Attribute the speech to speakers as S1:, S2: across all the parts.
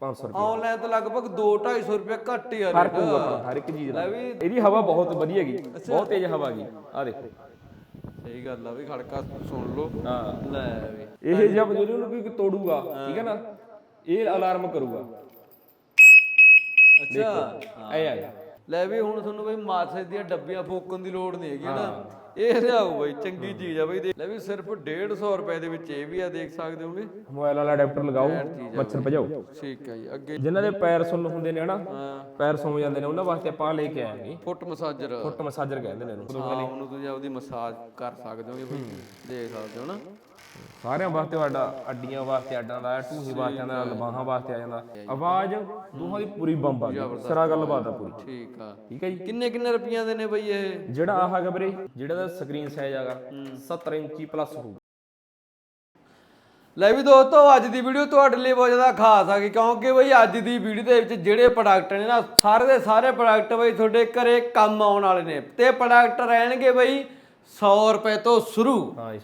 S1: 500 ਰੁਪਏ।
S2: ਆਨਲਾਈਨ ਤਾਂ ਲਗਭਗ 2-250 ਰੁਪਏ ਘੱਟ ਹੀ ਆ
S1: ਫ਼ਰਕ
S2: ਰੇਟ।
S1: ਹੋਊਗਾ ਆਪਣਾ ਹਰ ਇੱਕ ਚੀਜ਼ ਦਾ
S2: ਲੈ ਵੀ
S1: ਇਹਦੀ ਹਵਾ ਬਹੁਤ ਵਧੀਆ ਗਈ ਬਹੁਤ ਤੇਜ਼ ਹਵਾ ਗਈ ਆ ਦੇਖੋ।
S2: ਸਹੀ ਗੱਲ ਆ ਵੀ ਖੜਕਾ ਸੁਣ ਲਓ।
S1: ਹਾਂ।
S2: ਲੈ ਵੀ।
S1: ਇਹ ਜਦ ਜਦੋਂ ਉਹਨੂੰ ਕੋਈ ਤੋੜੂਗਾ ਠੀਕ ਹੈ ਨਾ? ਇਹ ਅਲਾਰਮ ਕਰੂਗਾ।
S2: ਅੱਛਾ।
S1: ਐ ਆਇਆ
S2: ਲੈ ਵੀ ਹੁਣ ਤੁਹਾਨੂੰ ਬਈ ਮਾਸੇ ਦੀਆਂ ਡੱਬੀਆਂ ਫੂਕਣ ਦੀ ਲੋੜ ਨਹੀਂ ਹੈਗੀ ਨਾ? ਇਹ ਲਿਆਓ ਬਈ ਚੰਗੀ ਚੀਜ਼ ਆ ਬਈ ਲੈ ਵੀ ਸਿਰਫ 150 ਰੁਪਏ ਦੇ ਵਿੱਚ ਇਹ ਵੀ ਆ ਦੇਖ ਸਕਦੇ ਹੋਗੇ
S1: ਮੋਬਾਈਲ ਵਾਲਾ ਅਡਾਪਟਰ ਲਗਾਓ ਮੱਛਰ ਭਜਾਓ।
S2: ਠੀਕ ਹੈ ਜੀ ਅੱਗੇ
S1: ਜਿਨ੍ਹਾਂ ਦੇ ਪੈਰ ਸੁੰਨ ਹੁੰਦੇ ਨੇ ਹਨਾ
S2: ਹਾਂ।
S1: ਪੈਰ ਸੌਂ ਜਾਂਦੇ ਨੇ ਉਹਨਾਂ ਵਾਸਤੇ ਆਪਾਂ ਲੈ ਕੇ ਆਏਗੇ
S2: ਫੁੱਟ ਮਸਾਜਰ।
S1: ਫੁੱਟ ਮਸਾਜਰ ਕਹਿੰਦੇ ਨੇ
S2: ਹਾਂ ਉਹਨੂੰ ਤੁਸੀਂ ਆਪਦੀ ਮਸਾਜ ਕਰ ਸਕਦੇ ਹੋਗੇ ਬਈ ਦੇਖ ਸਕਦੇ ਹੋ ਨਾ।
S1: ਸਾਰਿਆਂ ਵਾਸਤੇ ਸਾਡਾ ਅੱਡੀਆਂ ਵਾਸਤੇ ਅੱਡਾਂ ਦਾ ਢੂਹੀ ਵਾਸਤੇ ਦਾ ਲਬਾਹਾਂ ਵਾਸਤੇ ਆ ਜਾਂਦਾ। ਆਵਾਜ਼ ਦੋਹਾਂ ਦੀ ਪੂਰੀ ਬੰਬ ਆ ਗਈ। ਸਰਾ ਗੱਲਬਾਤ ਆ ਪੂਰੀ।
S2: ਠੀਕ ਆ।
S1: ਠੀਕ ਹੈ ਜੀ?
S2: ਕਿੰਨੇ ਕਿੰਨੇ ਰੁਪਈਆਂ ਦੇ ਨੇ ਬਈ ਇਹ?
S1: ਜਿਹੜਾ ਆਹ ਹੈਗਾ ਵੀਰੇ ਜਿਹੜਾ ਦਾ ਸਕਰੀਨ ਸਾਈਜ਼ ਹੈਗਾ 70 ਇੰਚੀ ਪਲੱਸ ਹੋਊ।
S2: ਲੈ ਵੀ ਦੋਸਤੋ ਅੱਜ ਦੀ ਵੀਡੀਓ ਤੁਹਾਡੇ ਲਈ ਬਹੁਤ ਜ਼ਿਆਦਾ ਖਾਸ ਆ ਗਈ ਕਿਉਂਕਿ ਬਈ ਅੱਜ ਦੀ ਵੀਡੀਓ ਦੇ ਵਿੱਚ ਜਿਹੜੇ ਪ੍ਰੋਡਕਟ ਨੇ ਨਾ ਸਾਰੇ ਦੇ ਸਾਰੇ ਪ੍ਰੋਡਕਟ ਬਈ ਤੁਹਾਡੇ ਘਰੇ ਕੰਮ ਆਉਣ ਵਾਲੇ ਨੇ। ਤੇ ਪ੍ਰੋਡਕਟ ਰਹਿਣਗੇ ਬਈ 100 ਰੁਪਏ ਤੋਂ ਸ਼ੁਰੂ।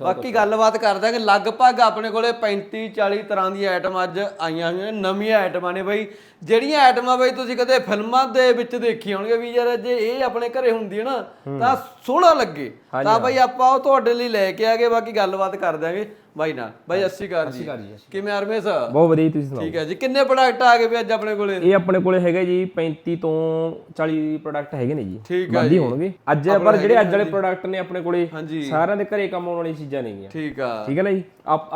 S2: ਬਾਕੀ ਗੱਲਬਾਤ ਕਰਦੇ ਆ ਕਿ ਲਗਭਗ ਆਪਣੇ ਕੋਲੇ 35 40 ਤਰ੍ਹਾਂ ਦੀਆਂ ਆਈਟਮਾਂ ਅੱਜ ਆਈਆਂ ਹੋਈਆਂ ਨੇ ਨਵੀਆਂ ਆਈਟਮਾਂ ਨੇ ਬਈ। ਜਿਹੜੀਆਂ ਆਈਟਮਾਂ ਬਈ ਤੁਸੀਂ ਕਦੇ ਫਿਲਮਾਂ ਦੇ ਵਿੱਚ ਦੇਖੀ ਹੋਣਗੇ ਵੀ ਯਾਰ ਜੇ ਇਹ ਆਪਣੇ ਘਰੇ ਹੁੰਦੀ ਹੈ ਨਾ ਤਾਂ ਸੋਹਣਾ ਲੱਗੇ। ਤਾਂ ਬਈ ਆਪਾਂ ਉਹ ਤੁਹਾਡੇ ਲਈ ਲੈ ਕੇ ਆਗੇ ਬਾਕੀ ਗੱਲਬਾਤ ਕਰ ਦਿਆਂਗੇ। ਬਾਈ ਨਾਲ ਬਾਈ ਅੱਸੀ ਕਰ ਜੀ।
S1: ਜੀ,
S2: ਕਿਵੇਂ ਅਰਮੇਸ਼
S1: ਬਹੁਤ ਵਧੀਆ ਜੀ, ਤੁਸੀਂ ਸੁਣਾਓ?
S2: ਠੀਕ ਹੈ ਜੀ। ਕਿੰਨੇ ਪ੍ਰੋਡਕਟ ਆ ਗਏ ਵੀ ਅੱਜ ਆਪਣੇ ਕੋਲੇ?
S1: ਇਹ ਆਪਣੇ ਕੋਲੇ ਹੈਗੇ ਜੀ 35 ਤੋਂ 40 ਪ੍ਰੋਡਕਟ ਹੈਗੇ ਨੇ ਜੀ।
S2: ਠੀਕ ਹੈ
S1: ਹੀ ਹੋਣਗੇ। ਅੱਜ ਪਰ ਜਿਹੜੇ ਅੱਜ ਵਾਲੇ ਪ੍ਰੋਡਕਟ ਨੇ ਆਪਣੇ ਕੋਲੇ ਸਾਰਿਆਂ ਦੇ ਘਰੇ ਕੰਮ ਆਉਣ ਵਾਲੀਆਂ ਚੀਜ਼ਾਂ ਨੇਗੀਆਂ।
S2: ਠੀਕ ਆ।
S1: ਠੀਕ ਹੈ ਨਾ ਜੀ?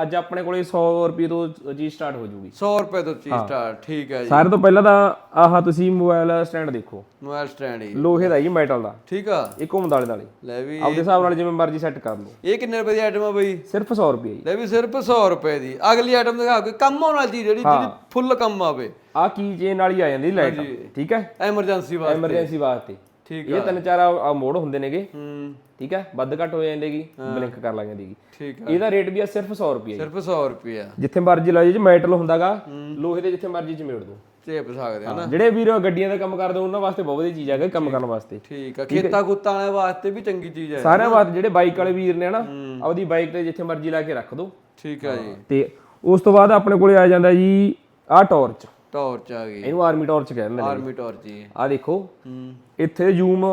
S1: ਅੱਜ ਆਪਣੇ ਕੋਲੇ 100 ਰੁਪਏ ਤੋਂ ਚੀਜ਼ ਸਟਾਰਟ ਹੋ ਜੂਗੀ।
S2: 100 ਰੁਪਏ ਤੋਂ ਚੀਜ਼ ਸਟਾਰਟ ਠੀਕ ਹੈ ਜੀ।
S1: ਸਾਰੇ ਤੋਂ ਪਹਿਲਾਂ ਤਾਂ ਆਹ ਤੁਸੀਂ ਮੋਬਾਈਲ ਸਟੈਂਡ ਦੇਖੋ।
S2: ਮੋਬਾਈਲ ਸਟੈਂਡ ਹੀ।
S1: ਲੋਹੇ ਦਾ ਜੀ ਮੈਟਲ ਦਾ।
S2: ਠੀਕ ਆ।
S1: ਇਹ ਘੁੰਮਦਾ ਵਾਲੇ ਨਾਲੇ
S2: ਲੈ ਵੀ।
S1: ਆਪਦੇ ਹਿਸਾਬ ਨਾਲ ਜਿਵੇਂ ਮਰਜ਼ੀ ਸੈੱਟ ਕਰ ਲਓ।
S2: ਇਹ ਕਿੰਨੇ ਰੁਪਏ ਦੀ ਆਈਟਮ ਆ ਬਈ?
S1: ਸਿਰਫ 100 ਰੁਪਏ ਜੀ।
S2: ਲੈ ਵੀ ਸਿਰਫ 100 ਰੁਪਏ ਦੀ। ਅਗਲੀ ਆਈਟਮ ਦਿਖਾ ਕੋਈ ਕੰਮ ਆਉਣ ਵਾਲੀ ਜਿਹੜੀ ਜਿਹੜੀ ਫੁੱਲ ਕੰਮ ਆਵੇ।
S1: ਆਹ ਕੀ ਚੇਨ ਵਾਲੀ ਆ ਜਾਂਦੀ ਲਾਈਟ ਠੀਕ ਹੈ?
S2: ਐਮਰਜੈਂਸੀ ਵਾਸਤੇ।
S1: ਐਮਰਜੈਂਸੀ ਵਾਸਤੇ।
S2: ਠੀਕ
S1: ਇਹ ਤਿੰਨ ਚਾਰ ਆ ਮੋਡ ਹੁੰਦੇ ਨੇਗੇ।
S2: ਹੂੰ।
S1: ਠੀਕ ਹੈ? ਵੱਧ ਘੱਟ ਹੋ ਜਾਂਦੇਗੀ। ਬਲਿੰਕ ਕਰ ਲੱਗ ਜਾਂਦੀਗੀ।
S2: ਠੀਕ ਆ।
S1: ਇਹਦਾ ਰੇਟ ਵੀ ਆ ਸਿਰਫ 100 ਰੁਪਏ
S2: ਸਿਰਫ 100 ਰੁਪਏ ਆ।
S1: ਜਿੱਥੇ ਮਰਜ਼ੀ ਲਾਓ ਜੀ ਮੈਟਲ ਹੁੰਦਾਗਾ। ਲੋਹੇ ਦੇ ਜਿੱਥੇ ਮਰਜ਼ੀ ਚਮੇੜ ਦੋ
S2: ਚੇਪ ਸਕਦੇ ਆ ਨਾ
S1: ਜਿਹੜੇ ਵੀਰ ਗੱਡੀਆਂ ਦਾ ਕੰਮ ਕਰਦੇ ਉਹਨਾਂ ਵਾਸਤੇ ਬਹੁਤ ਵਧੀਆ ਚੀਜ਼ ਹੈਗਾ ਕੰਮ ਕਰਨ ਵਾਸਤੇ।
S2: ਠੀਕ ਆ ਖੇਤਾਂ ਖੁੱਤਾਂ ਵਾਲੇ ਵਾਸਤੇ ਵੀ ਚੰਗੀ ਚੀਜ਼ ਹੈ
S1: ਸਾਰਿਆਂ ਵਾਸਤੇ ਜਿਹੜੇ ਬਾਈਕ ਵਾਲੇ ਵੀਰ ਨੇ ਨਾ ਆਪਦੀ ਬਾਈਕ ਤੇ ਜਿੱਥੇ ਮਰਜ਼ੀ ਲਾ ਕੇ ਰੱਖ ਦੋ।
S2: ਠੀਕ ਆ ਜੀ।
S1: ਤੇ ਉਸ ਤੋਂ ਬਾਅਦ ਆਪਣੇ ਕੋਲੇ ਆ ਜਾਂਦਾ ਜੀ ਆਹ ਟਾਰਚ
S2: ਟਾਰਚ ਆ ਗਈ।
S1: ਇਹਨੂੰ ਆਰਮੀ ਟਾਰਚ ਕਹਿੰਦੇ ਨੇ
S2: ਆਰਮੀ ਟਾਰਚ ਜੀ।
S1: ਆਹ ਦੇਖੋ
S2: ਹੂੰ।
S1: ਇੱਥੇ ਜ਼ੂਮ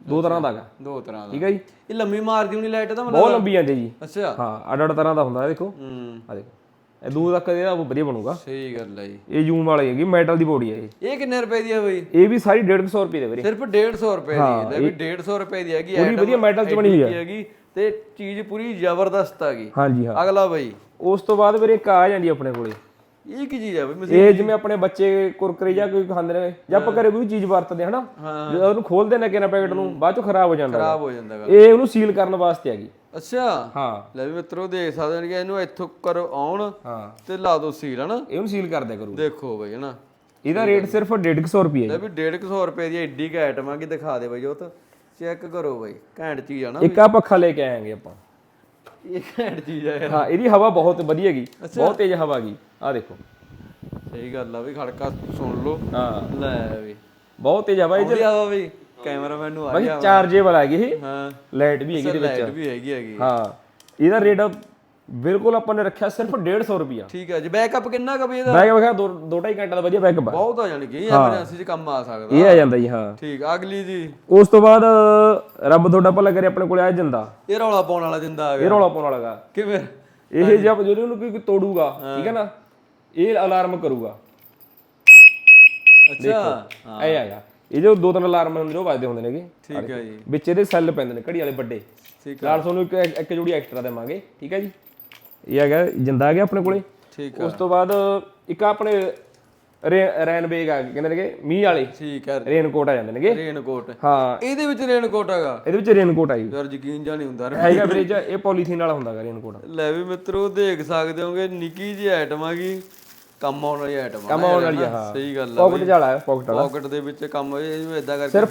S1: ਦੋ ਤਰ੍ਹਾਂ ਦਾ ਹੈਗਾ
S2: ਦੋ ਤਰ੍ਹਾਂ ਦਾ।
S1: ਠੀਕ ਹੈ ਜੀ?
S2: ਇਹ ਲੰਮੀ ਮਾਰਦੀ ਹੋਣੀ ਲਾਈਟ ਦਾ
S1: ਬਹੁਤ
S2: ਮਤਲਬ
S1: ਲੰਬੀ ਜਾਂਦੀ ਜੀ।
S2: ਅੱਛਾ।
S1: ਹਾਂ ਅੱਡ ਅੱਡ ਤਰ੍ਹਾਂ ਦਾ ਹੁੰਦਾ ਇਹ ਦੇਖੋ।
S2: ਹੂੰ।
S1: ਆਹ ਦੇਖੋ। ਇਹ ਦੂਰ ਤੱਕ ਇਹਦਾ ਵਧੀਆ ਬਣੂਗਾ।
S2: ਸਹੀ ਗੱਲ ਹੈ ਜੀ।
S1: ਇਹ ਜ਼ੂਮ ਵਾਲੀ ਹੈਗੀ ਮੈਟਲ ਦੀ ਬੋਡੀ ਹੈ ਇਹ।
S2: ਇਹ ਕਿੰਨੇ ਰੁਪਏ ਦੀ ਹੈ ਬਈ?
S1: ਇਹ ਵੀ ਸਾਰੀ 150 ਰੁਪਏ ਦੇ ਵੀਰੇ।
S2: ਸਿਰਫ 150 ਰੁਪਏ ਦੀ ਹੈ ਲੈ ਵੀ 150 ਰੁਪਏ ਦੀ ਹੈਗੀ
S1: ਪੂਰੀ ਵਧੀਆ metal ਚ ਬਣੀ ਹੋਈ
S2: ਹੈਗੀ ਤੇ ਚੀਜ਼ ਪੂਰੀ ਜ਼ਬਰਦਸਤ ਹੈਗੀ
S1: ਹਾਂਜੀ ਹਾਂ।
S2: ਅਗਲਾ ਬਈ।
S1: ਉਸ ਤੋਂ ਬਾਅਦ ਵੀਰੇ ਇੱਕ ਆ ਜਾਂਦੀ ਆਪਣੇ ਕੋਲੇ।
S2: ਇਹ ਕੀ ਚੀਜ਼ ਹੈ ਬਈ? ਮਸੀਂ
S1: ਇਹ ਜਿਵੇਂ ਆਪਣੇ ਬੱਚੇ ਕੁਰਕਰੇ ਜਾਂ ਕੋਈ ਖਾਂਦੇ ਨੇ ਜਾਂ ਆਪਾਂ ਘਰੇ ਕੋਈ ਚੀਜ਼ ਵਰਤਦੇ ਹਨਾ? ਜਦੋਂ ਉਹਨੂੰ ਖੋਲਦੇ ਨੇ ਕਿਨਾ ਪੈਕਟ ਨੂੰ ਬਾਅਦ ਚੋਂ ਖਰਾਬ ਹੋ ਜਾਂਦਾ
S2: ਖਰਾਬ ਹੋ ਜਾਂਦਾ
S1: ਇਹ ਉਹਨੂੰ ਸੀਲ ਕਰਨ ਵਾਸਤੇ ਹੈਗੀ।
S2: ਅੱਛਾ।
S1: ਹਾਂ।
S2: ਲੈ ਵੀ ਮਿੱਤਰੋ ਦੇਖ ਸਕਦੇ ਨੇ ਕਿ ਇਹਨੂੰ ਇੱਥੋਂ ਕਰੋ ਆਉਣ
S1: ਹਾਂ।
S2: ਤੇ ਲਾ ਦੋ ਸੀਲ ਹਨਾ?
S1: ਇਹਨੂੰ ਸੀਲ ਕਰ ਦਿਆ ਕਰੂ।
S2: ਦੇਖੋ ਬਈ ਹਨਾ।
S1: ਇਹਦਾ ਰੇਟ ਸਿਰਫ 150 ਰੁਪਏ
S2: ਲੈ ਵੀ 150 ਰੁਪਏ ਦੀ ਐਡੀ ਕ ਆਈਟਮ ਆ ਕਿ ਦਿਖਾ ਦੇ ਬਈ ਜੋਤ ਚੈੱਕ ਕਰੋ ਬਈ ਘੈਂਟ ਚੀਜ਼ ਆ ਨਾ
S1: ਇੱਕ ਆ ਪੱਖਾ ਲੈ ਕੇ ਆਏਗੇ ਆਪਾਂ।
S2: ਇਹ ਘੈਂਟ ਚੀਜ਼ ਆ ਯਾਰ।
S1: ਹਾਂ ਇਹਦੀ ਹਵਾ ਬਹੁਤ ਵਧੀਆ ਗਈ ਬਹੁਤ ਤੇਜ਼ ਹਵਾ ਗਈ ਆ ਦੇਖੋ।
S2: ਸਹੀ ਗੱਲ ਆ ਵੀ ਖੜਕਾ ਸੁਣ ਲਓ।
S1: ਹਾਂ।
S2: ਲੈ ਵੀ।
S1: ਬਹੁਤ ਤੇਜ਼ ਹਵਾ ਇਹ
S2: ਆਉਂਦੀ ਆ ਵੀ ਕੈਮਰਾਮੈਨ ਨੂੰ ਆ
S1: ਬਾਈ
S2: ਗਿਆ
S1: ਚਾਰਜੇਬਲ ਹੈਗੀ ਇਹ
S2: ਹਾਂ।
S1: ਲਾਈਟ ਵੀ ਹੈਗੀ ਇਹਦੇ ਵਿੱਚ।
S2: ਲਾਈਟ ਵੀ ਹੈਗੀ ਹੈਗੀ।
S1: ਹਾਂ। ਇਹਦਾ ਰੇਟ ਬਿਲਕੁਲ ਆਪਾਂ ਨੇ ਰੱਖਿਆ ਸਿਰਫ 150 ਰੁਪਿਆ
S2: ਠੀਕ ਹੈ ਜੀ। ਬੈਕਅਪ ਕਿੰਨਾ ਕੁ ਵੀ ਇਹਦਾ?
S1: ਬੈਗ ਵਗਾ 2 2.5 ਘੰਟੇ ਦਾ ਵਧੀਆ ਬੈਕਅਪ ਆ।
S2: ਬਹੁਤ ਆ ਜਾਣੀ ਕਿ ਐਮਰਜੈਂਸੀ 'ਚ ਕੰਮ ਆ ਸਕਦਾ।
S1: ਇਹ ਆ ਜਾਂਦਾ ਜੀ ਹਾਂ।
S2: ਠੀਕ ਅਗਲੀ ਜੀ।
S1: ਉਸ ਤੋਂ ਬਾਅਦ ਰੱਬ ਤੁਹਾਡਾ ਭਲਾ ਕਰੇ ਆਪਣੇ ਕੋਲੇ ਆ ਜਾਂਦਾ।
S2: ਇਹ ਰੌਲਾ ਪਾਉਣ ਵਾਲਾ ਜਿੰਦਾ ਆ
S1: ਇਹ
S2: ਗਿਆ
S1: ਰੌਲਾ ਪਾਉਣ ਵਾਲਾ ਗਾ
S2: ਕਿਵੇਂ?
S1: ਇਹ ਜਦ ਜਦੋਂ ਉਹਨੂੰ ਕੋਈ ਤੋੜੂਗਾ ਠੀਕ ਹੈ ਨਾ ਇਹ ਅਲਾਰਮ ਕਰੂਗਾ।
S2: ਅੱਛਾ।
S1: ਐ ਆਇਆ ਇਹ ਜੋ ਦੋ ਤਿੰਨ ਅਲਾਰਮ ਹੁੰਦੇ ਨੇ ਉਹ ਵੱਜਦੇ ਹੁੰਦੇ ਨੇਗੇ।
S2: ਠੀਕ ਹੈ ਜੀ।
S1: ਵਿੱਚ ਇਹਦੇ ਸੈੱਲ ਪੈਂਦੇ ਨੇ ਘੜੀ ਵਾਲੇ ਵੱਡੇ।
S2: ਠੀਕ
S1: ਨਾਲ ਤੁਹਾਨੂੰ ਇੱਕ ਇੱਕ ਜੋੜੀ ਐਕਸਟਰਾ ਦੇਵਾਂਗੇ ਠੀਕ ਹੈ ਜੀ? ਇਹ ਹੈਗਾ ਜਿੰਦਾ ਆ ਗਿਆ ਆਪਣੇ ਕੋਲੇ।
S2: ਠੀਕ
S1: ਉਸ ਤੋਂ ਬਾਅਦ ਇੱਕ ਆਪਣੇ ਰੈਨ ਬੇਗ ਆ ਕਹਿੰਦੇ ਨੇਗੇ ਮੀਂਹ ਵਾਲੇ।
S2: ਠੀਕ ਹੈ।
S1: ਰੇਨ ਕੋਟ ਆ ਜਾਂਦੇ ਨੇਗੇ।
S2: ਰੇਨ ਕੋਟ
S1: ਹਾਂ।
S2: ਇਹਦੇ ਵਿੱਚ ਰੇਨ ਕੋਟ ਹੈਗਾ?
S1: ਇਹਦੇ ਵਿੱਚ ਰੇਨ ਕੋਟ ਆਈ
S2: ਯਾਰ ਯਕੀਨ ਜਾਂ ਨਹੀਂ ਹੁੰਦਾ।
S1: ਹੈਗਾ ਵੀਰੇ ਜੀ, ਇਹ ਪੋਲੀਥੀਨ ਵਾਲਾ ਹੁੰਦਾ ਗਾ ਰੇਨ ਕੋਟ
S2: ਲੈ ਵੀ ਮਿੱਤਰੋ ਦੇਖ ਸਕਦੇ ਹੋਗੇ ਨਿੱਕੀ ਜਿਹੀ ਆਈਟਮ ਹੈਗੀ ਕੰਮ ਆਉਣ ਵਾਲੀ ਆਈਟਮ ਆ।
S1: ਕੰਮ ਆਉਣ ਵਾਲੀ ਆ, ਹਾਂ।
S2: ਸਹੀ ਗੱਲ ਆ
S1: ਪਾਕਟ ਵਾਲਾ ਹੈ ਪਾਕਟ ਵਾਲਾ।
S2: ਪਾਕਟ ਦੇ ਵਿੱਚ ਕੰਮ ਇਹਨੂੰ ਇਦਾਂ ਕਰਕੇ
S1: ਸਿਰਫ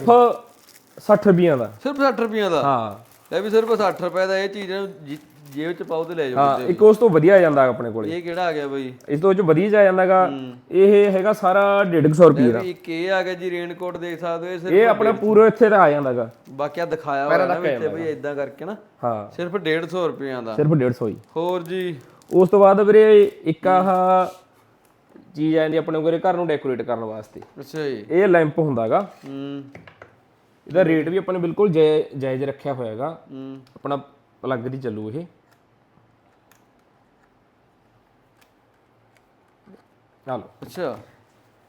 S1: 60 ਰੁਪਈਆਂ ਦਾ।
S2: ਸਿਰਫ 60 ਰੁਪਈਆ ਦਾ?
S1: ਹਾਂ।
S2: ਲੈ ਵੀ ਸਿਰਫ 60 ਰੁਪਏ ਦਾ ਇਹ ਚੀਜ਼ ਨੂੰ ਜੇ- ਜੇਬ ਚ ਪਾਓ ਤੇ ਲੈ ਜਾਓ
S1: ਹਾਂ ਇੱਕ ਉਸ ਤੋਂ ਵਧੀਆ ਆ ਜਾਂਦਾ ਆਪਣੇ ਕੋਲੇ।
S2: ਇਹ ਕਿਹੜਾ ਆ ਗਿਆ ਬਈ?
S1: ਇਸ ਤੋਂ ਚ ਵਧੀਆ ਆ ਜਾਂਦਾਗਾ। ਇਹ ਹੈਗਾ ਸਾਰਾ 150 ਰੁਪਏ ਦਾ।
S2: ਇੱਕ ਇਹ ਆ ਗਿਆ ਜੀ ਰੇਨ ਕੋਟ ਦੇਖ ਸਕਦੇ ਹੋ ਇਹ ਸਿਰਫ
S1: ਇਹ ਆਪਣਾ ਪੂਰਾ ਇੱਥੇ ਦਾ ਆ ਜਾਂਦਾਗਾ।
S2: ਬਾਕੀ ਆ ਦਿਖਾਇਆ ਹੋਇਆ ਨਾ ਵਿੱਚ ਬਈ ਇਦਾਂ ਕਰਕੇ ਨਾ।
S1: ਹਾਂ।
S2: ਸਿਰਫ 150 ਰੁਪਈਆ ਦਾ।
S1: ਸਿਰਫ 150 ਹੀ।
S2: ਹੋਰ ਜੀ।
S1: ਉਸ ਤੋਂ ਬਾਅਦ ਵੀਰੇ ਇੱਕ ਆਹ ਚੀਜ਼ ਆ ਜਾਂਦੀ ਆਪਣੇ ਕੋਲੇ ਘਰ ਨੂੰ ਡੈਕੋਰੇਟ ਕਰਨ ਵਾਸਤੇ।
S2: ਅੱਛਾ ਜੀ।
S1: ਇਹ ਲੈਂਪ ਹੁੰਦਾਗਾ।
S2: ਹੂੰ।
S1: ਇਹਦਾ ਰੇਟ ਵੀ ਆਪਾਂ ਨੇ ਬਿਲਕੁਲ ਜਾਇ- ਜਾਇਜ਼ ਰੱਖਿਆ ਹੋਇਆਗਾ।
S2: ਹੂੰ।
S1: ਆਪਣਾ ਪਲੱਗ ਦੀ ਚੱਲੂ ਇਹ। ਚਲੋ
S2: ਅੱਛਾ।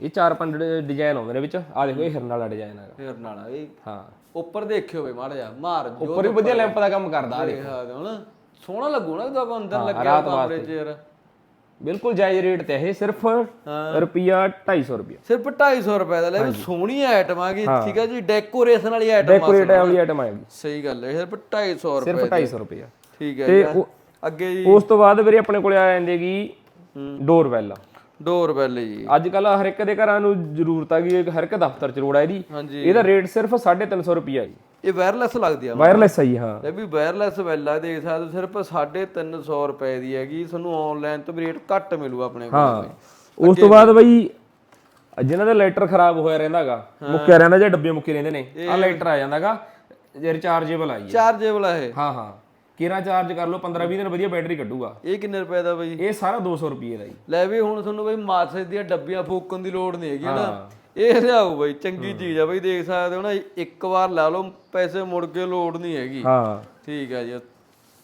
S1: ਇਹ ਚਾਰ ਪੰਜ ਡਿਜ਼ਾਈਨ ਆਉਂਦੇ ਨੇ ਵਿੱਚ। ਆ ਦੇਖੋ ਇਹ ਹਿਰਨ ਵਾਲਾ ਡਿਜ਼ਾਈਨ ਹੈਗਾ।
S2: ਫੇਰ ਨਾਲ ਇਹ
S1: ਹਾਂ।
S2: ਉੱਪਰ ਦੇਖਿਓ ਬਈ ਮਾੜਾ ਜਿਹਾ ਮਾਰ ਜੋ
S1: ਉੱਪਰ ਵੀ ਵਧੀਆ ਲੈਂਪ ਦਾ ਕੰਮ ਕਰਦਾ ਆ
S2: ਦੇਖ। ਹੋ ਸੋਹਣਾ ਲੱਗੂ ਨਾ ਜਦੋਂ ਆਪਾਂ ਅੰਦਰ ਲੱਗਿਆ ਕਮਰੇ 'ਚ ਯਾਰ
S1: ਬਿਲਕੁਲ ਜਾਇਜ਼ ਰੇਟ ਤੇ ਇਹ ਸਿਰਫ ਰੁਪਿਆ 250 ਰੁਪਿਆ
S2: ਸਿਰਫ 250 ਰੁਪਏ ਦਾ ਲੈ ਵੀ ਸੋਹਣੀ ਆਈਟਮ ਆ ਗਈ ਠੀਕ ਹੈ ਜੀ ਡੈਕੋਰੇਸ਼ਨ ਵਾਲੀ ਆਈਟਮ ਆ
S1: ਡੈਕੋਰੇਟ ਵਾਲੀ ਆਈਟਮ ਆਏਗੀ
S2: ਸਹੀ ਗੱਲ ਹੈ ਸਿਰਫ 250 ਰੁਪਏ
S1: ਸਿਰਫ 250 ਰੁਪਿਆ
S2: ਠੀਕ ਹੈ
S1: ਤੇ
S2: ਜੀ ਅੱਗੇ ਜੀ।
S1: ਉਸ ਤੋਂ ਬਾਅਦ ਵੀਰੇ ਆਪਣੇ ਕੋਲੇ ਆ ਡੋਰ ਬੈਲ
S2: ਡੋਰ ਬੈਲ ਜੀ।
S1: ਅੱਜ ਕੱਲ ਹਰ ਇੱਕ ਦੇ ਘਰਾਂ ਨੂੰ ਜ਼ਰੂਰਤ ਆ ਗਈ ਹਰ ਇੱਕ ਦਫ਼ਤਰ ਚ ਲੋੜ ਆ ਇਹਦੀ। ਇਹਦਾ ਰੇਟ ਸਿਰਫ 350 ਰੁਪਿਆ ਜੀ।
S2: ਇਹ ਵਾਇਰਲੈਸ ਲੱਗਦੀ ਆ
S1: ਵਾਇਰਲੈਸ ਆ ਜੀ ਹਾਂ।
S2: ਲੈ ਵੀ ਵਾਇਰਲੈਸ ਬੈਲ ਆ ਦੇਖ ਸਕਦੇ ਸਿਰਫ 350 ਰੁਪਏ ਦੀ ਹੈਗੀ। ਤੁਹਾਨੂੰ ਆਨਲਾਈਨ ਤੋਂ ਵੀ ਰੇਟ ਘੱਟ ਮਿਲੂ ਆਪਣੇ ਕੋਲ
S1: ਹਾਂ। ਉਸ ਤੋਂ ਬਾਅਦ ਬਈ ਜਿਨ੍ਹਾਂ ਦਾ ਲਾਈਟਰ ਖਰਾਬ ਹੋਇਆ ਰਹਿੰਦਾਗਾ ਮੁੱਕਿਆ ਰਹਿੰਦਾ ਜਾਂ ਡੱਬੇ ਮੁੱਕੇ ਰਹਿੰਦੇ ਨੇ ਆ ਲਾਈਟਰ ਆ ਜਾਂਦਾਗਾ ਜੇ ਰਿਚਾਰਜੇਬਲ ਹੈ
S2: ਚਾਰਜੇਬਲ ਆ ਇਹ।
S1: ਹਾਂ ਹਾਂ। ਕਿਰਾ ਚਾਰਜ ਕਰ ਲਓ 15 20 ਦਿਨ ਵਧੀਆ ਬੈਟਰੀ ਕੱਢੂਗਾ।
S2: ਇਹ ਕਿੰਨੇ ਰੁਪਏ ਦਾ ਬਈ?
S1: ਇਹ ਸਾਰਾ 200 ਰੁਪਏ ਦਾ ਜੀ।
S2: ਲੈ ਵੀ ਹੁਣ ਤੁਹਾਨੂੰ ਬਈ ਮਾਰਕਸ ਦੀਆਂ ਡੱਬੀਆਂ ਫੂਕਣ ਦੀ ਲੋੜ ਨਹੀਂ ਹੈਗੀ ਨਾ। ਇਹ ਲਿਆਓ ਬਈ ਚੰਗੀ ਚੀਜ਼ ਆ ਬਈ ਦੇਖ ਸਕਦੇ ਹੋ ਨਾ ਇੱਕ ਵਾਰ ਲਾ ਲਓ ਪੈਸੇ ਮੁੜ ਕੇ ਲੋੜ ਨਹੀਂ ਹੈਗੀ।
S1: ਹਾਂ।
S2: ਠੀਕ ਹੈ ਜੀ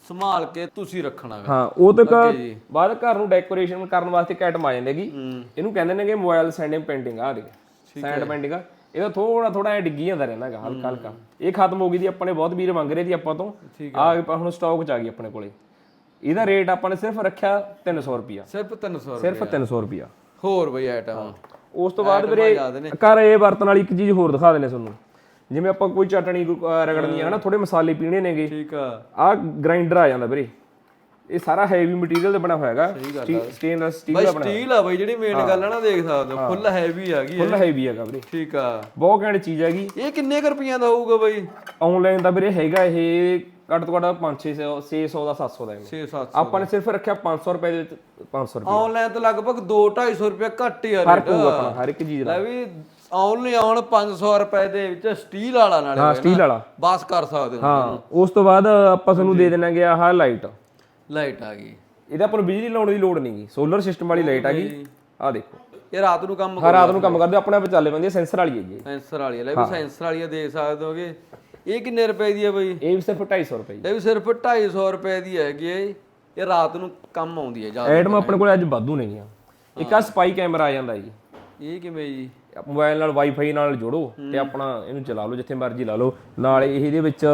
S2: ਸੰਭਾਲ ਕੇ ਤੁਸੀਂ ਰੱਖਣਾ ਗਾ।
S1: ਹਾਂ ਉਹ ਤੱਕ ਬਾਅਦ ਘਰ ਨੂੰ ਡੈਕੋਰੇਸ਼ਨ ਕਰਨ ਵਾਸਤੇ ਕੈਟਮ ਆ ਜਾਂਦੇਗੀ ਇਹਨੂੰ ਕਹਿੰਦੇ ਨੇਗੇ ਮੋਬਾਈਲ ਸੈਂਡਿੰਗ ਪੇਂਟਿੰਗ ਆ ਦੇਖ ਸੈਂਡ ਪੇਂਟਿੰਗ ਇਹਦਾ ਥੋੜਾ ਥੋੜਾ ਐ ਡਿੱਗੀ ਜਾਂਦਾ ਰਹਿੰਦਾਗਾ ਹਲਕਾ ਹਲਕਾ। ਇਹ ਖਤਮ ਹੋ ਗਈ ਦੀ ਆਪਣੇ ਬਹੁਤ ਵੀਰ ਮੰਗ ਰਹੇ ਸੀ ਆਪਾਂ ਤੋਂ। ਆ ਹੁਣ ਸਟਾਕ ਚ ਆ ਗਈ ਆਪਣੇ ਕੋਲੇ। ਇਹਦਾ ਰੇਟ ਆਪਾਂ ਨੇ ਸਿਰਫ ਰੱਖਿਆ 300 ਰੁਪਿਆ
S2: ਸਿਰਫ 300
S1: ਸਿਰਫ 300 ਰੁਪਿਆ
S2: ਹੋਰ ਬਈ ਆਈਟਮ
S1: ਉਸ ਤੋਂ ਬਾਅਦ ਵੀਰੇ ਘਰ ਇਹ ਵਰਤਣ ਵਾਲੀ ਇੱਕ ਚੀਜ਼ ਹੋਰ ਦਿਖਾ ਦਿੰਦੇ ਤੁਹਾਨੂੰ। ਜਿਵੇਂ ਆਪਾਂ ਕੋਈ ਚਟਣੀ ਰਗੜਨੀ ਆ ਹਨਾ ਥੋੜੇ ਮਸਾਲੇ ਪੀਣੇ ਨੇਗੇ।
S2: ਠੀਕ ਆ।
S1: ਆ ਗ੍ਰਾਈਂਡਰ ਆ ਜਾਂਦਾ ਵੀਰੇ। ਇਹ ਸਾਰਾ ਹੈਵੀ ਮਟੀਰੀਅਲ ਦਾ ਬਣਾ ਹੋਇਆ ਹੈਗਾ। ਸਟੇਨਲੈਸ ਸਟੀਲ ਦਾ ਬਣਾ
S2: ਸਟੀਲ ਆ ਬਈ ਜਿਹੜੀ ਮੇਨ ਗੱਲ ਆ ਨਾ ਦੇਖ ਸਕਦੇ ਹੋ ਫੁੱਲ ਹੈਵੀ ਹੈਗੀ
S1: ਫੁੱਲ ਹੈਵੀ ਹੈਗਾ ਵੀਰੇ।
S2: ਠੀਕ ਆ।
S1: ਬਹੁਤ ਘੈਂਟ ਚੀਜ਼ ਹੈਗੀ।
S2: ਇਹ ਕਿੰਨੇ ਕੁ ਰੁਪਈਆਂ ਦਾ ਹੋਊਗਾ ਬਈ?
S1: ਆਨਲਾਈਨ ਦਾ ਵੀਰੇ ਹੈਗਾ ਇਹ ਘੱਟ ਤੋਂ ਘੱਟ 5 600 600 ਦਾ 700 ਦਾ ਹੈ।
S2: 6-7
S1: ਆਪਾਂ ਨੇ ਸਿਰਫ ਰੱਖਿਆ 500 ਰੁਪਏ ਦੇ ਵਿੱਚ 500 ਰੁਪਏ।
S2: ਆਨਲਾਈਨ ਤਾਂ ਲਗਭਗ 2-250 ਰੁਪਏ ਘੱਟ ਹੀ ਆ
S1: ਹੋਊਗਾ ਆਪਣਾ ਹਰ ਇੱਕ ਚੀਜ਼ ਦਾ।
S2: ਲੈ ਵੀ ਆਨਲਾਈਨ ਆਉਣ 500 ਰੁਪਏ ਦੇ ਵਿੱਚ ਸਟੀਲ ਵਾਲਾ ਨਾਲੇ
S1: ਹਾਂ ਸਟੀਲ ਵਾਲਾ।
S2: ਬਾਸ ਕਰ ਸਕਦੇ ਹੋ
S1: ਹਾਂ ਉਸ ਤੋਂ ਬਾਅਦ ਆਪਾਂ ਤੁਹਾਨੂੰ ਦੇ ਦੇਣਾਗੇ ਆਹ ਲਾਈਟ
S2: ਲਾਈਟ ਆ ਗਈ।
S1: ਇਹਦਾ ਆਪਾਂ ਨੂੰ ਬਿਜਲੀ ਲਾਉਣ ਦੀ ਲੋੜ ਨਹੀਂਗੀ ਸੋਲਰ ਸਿਸਟਮ ਵਾਲੀ ਲਾਈਟ ਹੈਗੀ ਆਹ ਦੇਖੋ।
S2: ਇਹ ਰਾਤ ਨੂੰ ਕੰਮ
S1: ਹਾਂ ਰਾਤ ਨੂੰ ਕੰਮ ਕਰਦੇ ਆਪਣੇ ਆਪ ਚੱਲੇ ਪੈਂਦੀ ਸੈਂਸਰ ਵਾਲੀ ਹੈ। ਜੀ।
S2: ਸੈਂਸਰ ਵਾਲੀ ਆ। ਲੈ ਵੀ ਸੈਂਸਰ ਵਾਲੀ ਆ, ਦੇਖ ਸਕਦੇ ਹੋਗੇ। ਇਹ ਕਿੰਨੇ ਰੁਪਏ ਦੀ ਆ ਬਈ?
S1: ਇਹ ਵੀ ਸਿਰਫ 250 ਰੁਪਏ ਜੀ
S2: ਇਹ ਵੀ ਸਿਰਫ 250 ਰੁਪਏ ਦੀ ਹੈਗੀ ਹੈ ਇਹ ਰਾਤ ਨੂੰ ਕੰਮ ਆਉਂਦੀ ਹੈ ਜ਼ਿਆਦਾ।
S1: ਐਟਮ ਆਪਣੇ ਕੋਲ ਅੱਜ ਵਾਧੂ ਨੇਗੀਆਂ ਇੱਕ ਆ ਸਪਾਈ ਕੈਮਰਾ ਆ ਜਾਂਦਾ ਜੀ।
S2: ਇਹ ਕਿਵੇਂ ਜੀ?
S1: ਮੋਬਾਈਲ ਨਾਲ ਵਾਈਫਾਈ ਨਾਲ ਜੋੜੋ ਤੇ ਆਪਣਾ ਇਹਨੂੰ ਚਲਾ ਲਓ ਜਿੱਥੇ ਮਰਜ਼ੀ ਲਾ ਲਓ। ਨਾਲ ਇਹਦੇ ਵਿੱਚ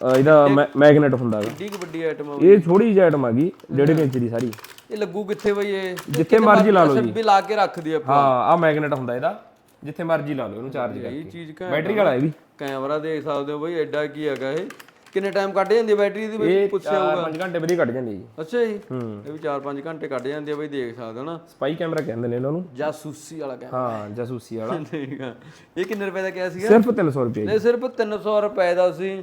S1: ਅ, ਇਹਦਾ ਮੈਗਨੇਟ ਹੁੰਦਾ ਗਾ।
S2: ਏਡੀ ਕੁ ਵੱਡੀ ਆਈਟਮ
S1: ਇਹ ਥੋੜੀ ਜਿਹੀ ਆਈਟਮ ਆ ਗਈ ਡੇਢ ਕੁ ਇੰਚ ਦੀ ਸਾਰੀ।
S2: ਇਹ ਲੱਗੂ ਕਿੱਥੇ ਬਈ ਇਹ?
S1: ਜਿੱਥੇ ਮਰਜ਼ੀ ਲਾ ਲਓ ਜੀ।
S2: ਵੀ ਲਾ ਕੇ ਰੱਖਦੀ ਆਪਾਂ।
S1: ਹਾਂ ਆ ਮੈਗਨੇਟ ਹੁੰਦਾ ਇਹਦਾ ਜਿੱਥੇ ਮਰਜ਼ੀ ਲਾ ਲਓ ਇਹਨੂੰ ਚਾਰਜ
S2: ਇਹ
S1: ਕਰਕੇ।
S2: ਚੀਜ਼ ਕਾ
S1: ਬੈਟਰੀ ਵਾਲਾ ਇਹ ਵੀ।
S2: ਕੈਮਰਾ ਦੇਖ ਸਕਦੇ ਹੋ ਬਈ ਐਡਾ ਕੀ ਹੈਗਾ ਇਹ? ਕਿੰਨੇ ਟਾਈਮ ਕੱਢ ਜਾਂਦੀ ਹੈ ਬੈਟਰੀ ਦੀ ਬਈ?
S1: ਇਹ
S2: ਪੁੱਛਿਆ
S1: 4-5 ਘੰਟੇ ਵਧੀਆ ਕੱਢ ਜਾਂਦੀ ਹੈ ਜੀ।
S2: ਅੱਛਾ ਜੀ। ਇਹ ਵੀ 4-5 ਘੰਟੇ ਕੱਢ ਜਾਂਦੀ ਹੈ ਬਈ ਦੇਖ ਸਕਦੇ ਹੋ ਨਾ।
S1: ਸਪਾਈ ਕੈਮਰਾ ਕਹਿੰਦੇ ਨੇ ਇਹਨਾਂ ਨੂੰ।
S2: ਜਾਸੂਸੀ ਵਾਲਾ ਕੈਮਰਾ।
S1: ਹਾਂ ਜਾਸੂਸੀ ਵਾਲਾ।
S2: ਠੀਕ ਆ। ਇਹ ਕਿੰਨੇ ਰੁਪਏ ਦਾ ਕਿਹਾ ਸੀਗਾ?
S1: ਸਿਰਫ 300 ਰੁਪਏ
S2: ਇਹ ਸਿਰਫ 300 ਰੁਪਏ ਦਾ ਸੀ।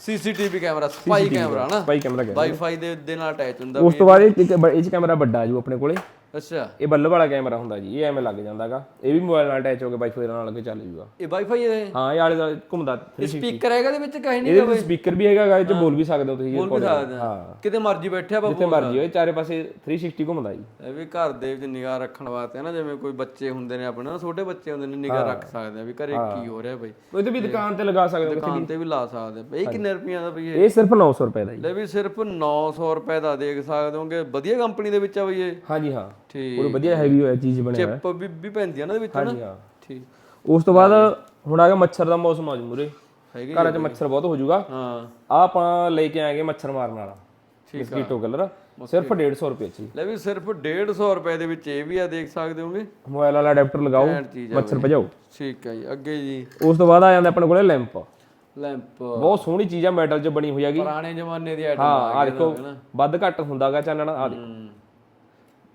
S2: ਸੀਸੀਟੀਵੀ ਕੈਮਰਾ ਸਪਾਈ ਕੈਮਰਾ ਨਾ
S1: ਸਪਾਈ ਕੈਮਰਾ ਕਹਿੰਦੇ
S2: ਵਾਈਫਾਈ ਦੇ ਦੇ ਨਾਲ ਅਟੈਚ ਹੁੰਦਾ
S1: ਉਸ ਤੋਂ ਬਾਅਦ ਇਹ ਇੱਕ ਬ- ਇਹ ਚ ਕੈਮਰਾ ਵੱਡਾ ਜੂ ਆਪਣੇ ਕੋਲੇ।
S2: ਅੱਛਾ।
S1: ਇਹ ਬੱਲਬ ਵਾਲਾ ਕੈਮਰਾ ਹੁੰਦਾ ਜੀ ਇਹ ਐਵੇਂ ਲੱਗ ਜਾਂਦਾਗਾ। ਇਹ ਵੀ ਮੋਬਾਈਲ ਨਾਲ ਅਟੈਚ ਹੋ ਕੇ ਵਾਈਫਾਈ ਨਾਲ ਲੱਗੇ ਚੱਲ ਜੂਗਾ।
S2: ਇਹ ਵਾਈਫਾਈ ਹੈ?
S1: ਹਾਂ ਇਹ ਆਲੇ ਦੁਆਲੇ ਘੁੰਮਦਾ 360
S2: ਸਪੀਕਰ ਹੈਗਾ ਇਹਦੇ ਵਿੱਚ ਕਹੇ ਨਹੀਂ
S1: ਇਹਦੇ ਵਿੱਚ ਸਪੀਕਰ ਵੀ ਹੈਗਾ ਇਹ ਚ ਬੋਲ ਵੀ ਸਕਦੇ ਹੋ ਤੁਸੀਂ
S2: ਬੋਲ ਵੀ ਸਕਦੇ ਹਾਂ। ਕਿਤੇ ਮਰਜ਼ੀ ਬੈਠਿਆ
S1: ਜਿੱਥੇ
S2: ਬਾਬੂ
S1: ਮਰਜ਼ੀ ਹੋਏ ਚਾਰੇ ਪਾਸੇ 360 ਘੁੰਮਦਾ ਜੀ।
S2: ਇਹ ਵੀ ਘਰ ਦੇ ਵਿੱਚ ਨਿਗਾਹ ਰੱਖਣ ਵਾਸਤੇ ਨਾ ਜਿਵੇਂ ਕੋਈ ਬੱਚੇ ਹੁੰਦੇ ਨੇ ਆਪਣੇ ਨਾ ਛੋਟੇ ਬੱਚੇ ਹੁੰਦੇ ਨੇ ਨਿਗਾਹ ਰੱਖ ਸਕਦੇ ਆ ਵੀ ਘਰੇ ਕੀ ਹੋ ਰਿਹਾ ਬਈ।
S1: ਉਹ ਤੇ ਵੀ ਦੁਕਾਨ ਤੇ ਲਗਾ ਸਕਦੇ ਹੋ
S2: ਦੁਕਾਨ ਤੇ ਵੀ ਲਾ ਸਕਦੇ ਆ। ਇਹ ਕਿੰਨੇ ਰੁਪਈਆਂ ਦਾ ਬਈ ਇਹ?
S1: ਇਹ ਸਿਰਫ 900 ਰੁਪਏ ਦਾ ਜੀ।
S2: ਲੈ ਵੀ ਸਿਰਫ 900 ਰੁਪਏ ਦਾ ਦੇਖ ਸਕਦੇ ਹੋਗੇ ਵਧੀਆ ਕੰਪਨੀ ਦੇ ਵਿੱਚ ਆ ਬਈ ਇਹ।
S1: ਹਾਂਜੀ ਹਾਂ।
S2: ਠੀਕ
S1: ਪੂਰੀ ਵਧੀਆ ਹੈਵੀ ਹੋਇਆ ਚੀਜ਼ ਬਣਿਆ ਹੋਇਆ
S2: ਚਿੱਪ ਵੀ ਵੀ ਪੈਂਦੀ ਆ ਨਾ ਇਹਦੇ ਵਿੱਚ
S1: ਹਾਂਜੀ ਹਾਂ।
S2: ਠੀਕ।
S1: ਉਸ ਤੋਂ ਬਾਅਦ ਹੁਣ ਆ ਗਿਆ ਮੱਛਰ ਦਾ ਮੌਸਮ ਆ ਜੂ ਮੂਰੇ
S2: ਹੈਗੀ
S1: ਘਰਾਂ 'ਚ ਮੱਛਰ ਬਹੁਤ ਹੋ ਜਾਊਗਾ।
S2: ਹਾਂ।
S1: ਆ ਆਪਾਂ ਲੈ ਕੇ ਆਏਗੇ ਮੱਛਰ ਮਾਰਨ ਵਾਲਾ ਮਸਕੀਟੋ ਕਲਰ ਸਿਰਫ 150 ਰੁਪਏ 'ਚ
S2: ਲੈ ਵੀ ਸਿਰਫ 150 ਰੁਪਏ ਦੇ ਵਿੱਚ ਇਹ ਵੀ ਆ ਦੇਖ ਸਕਦੇ ਹੋਗੇ?
S1: ਮੋਬਾਈਲ ਵਾਲਾ ਅਡਾਪਟਰ ਲਗਾਓ
S2: ਆ
S1: ਮੱਛਰ ਭਜਾਓ।
S2: ਠੀਕ ਹੈ ਜੀ ਅੱਗੇ ਜੀ।
S1: ਉਸ ਤੋਂ ਬਾਅਦ ਆ ਜਾਂਦਾ ਆਪਣੇ ਕੋਲੇ ਲੈਂਪ।
S2: ਲੈਂਪ।
S1: ਬਹੁਤ ਸੋਹਣੀ ਚੀਜ਼ ਆ ਮੈਟਲ 'ਚ ਬਣੀ ਹੋਈ ਹੈਗੀ।
S2: ਪੁਰਾਣੇ ਜ਼ਮਾਨੇ ਦੀ ਆਈਟਮ
S1: ਹਾਂ ਆ ਦੇਖੋ ਵੱਧ ਘੱਟ ਹੁੰਦਾਗਾ ਚਾਨਣਾ ਆ ਦੇਖੋ।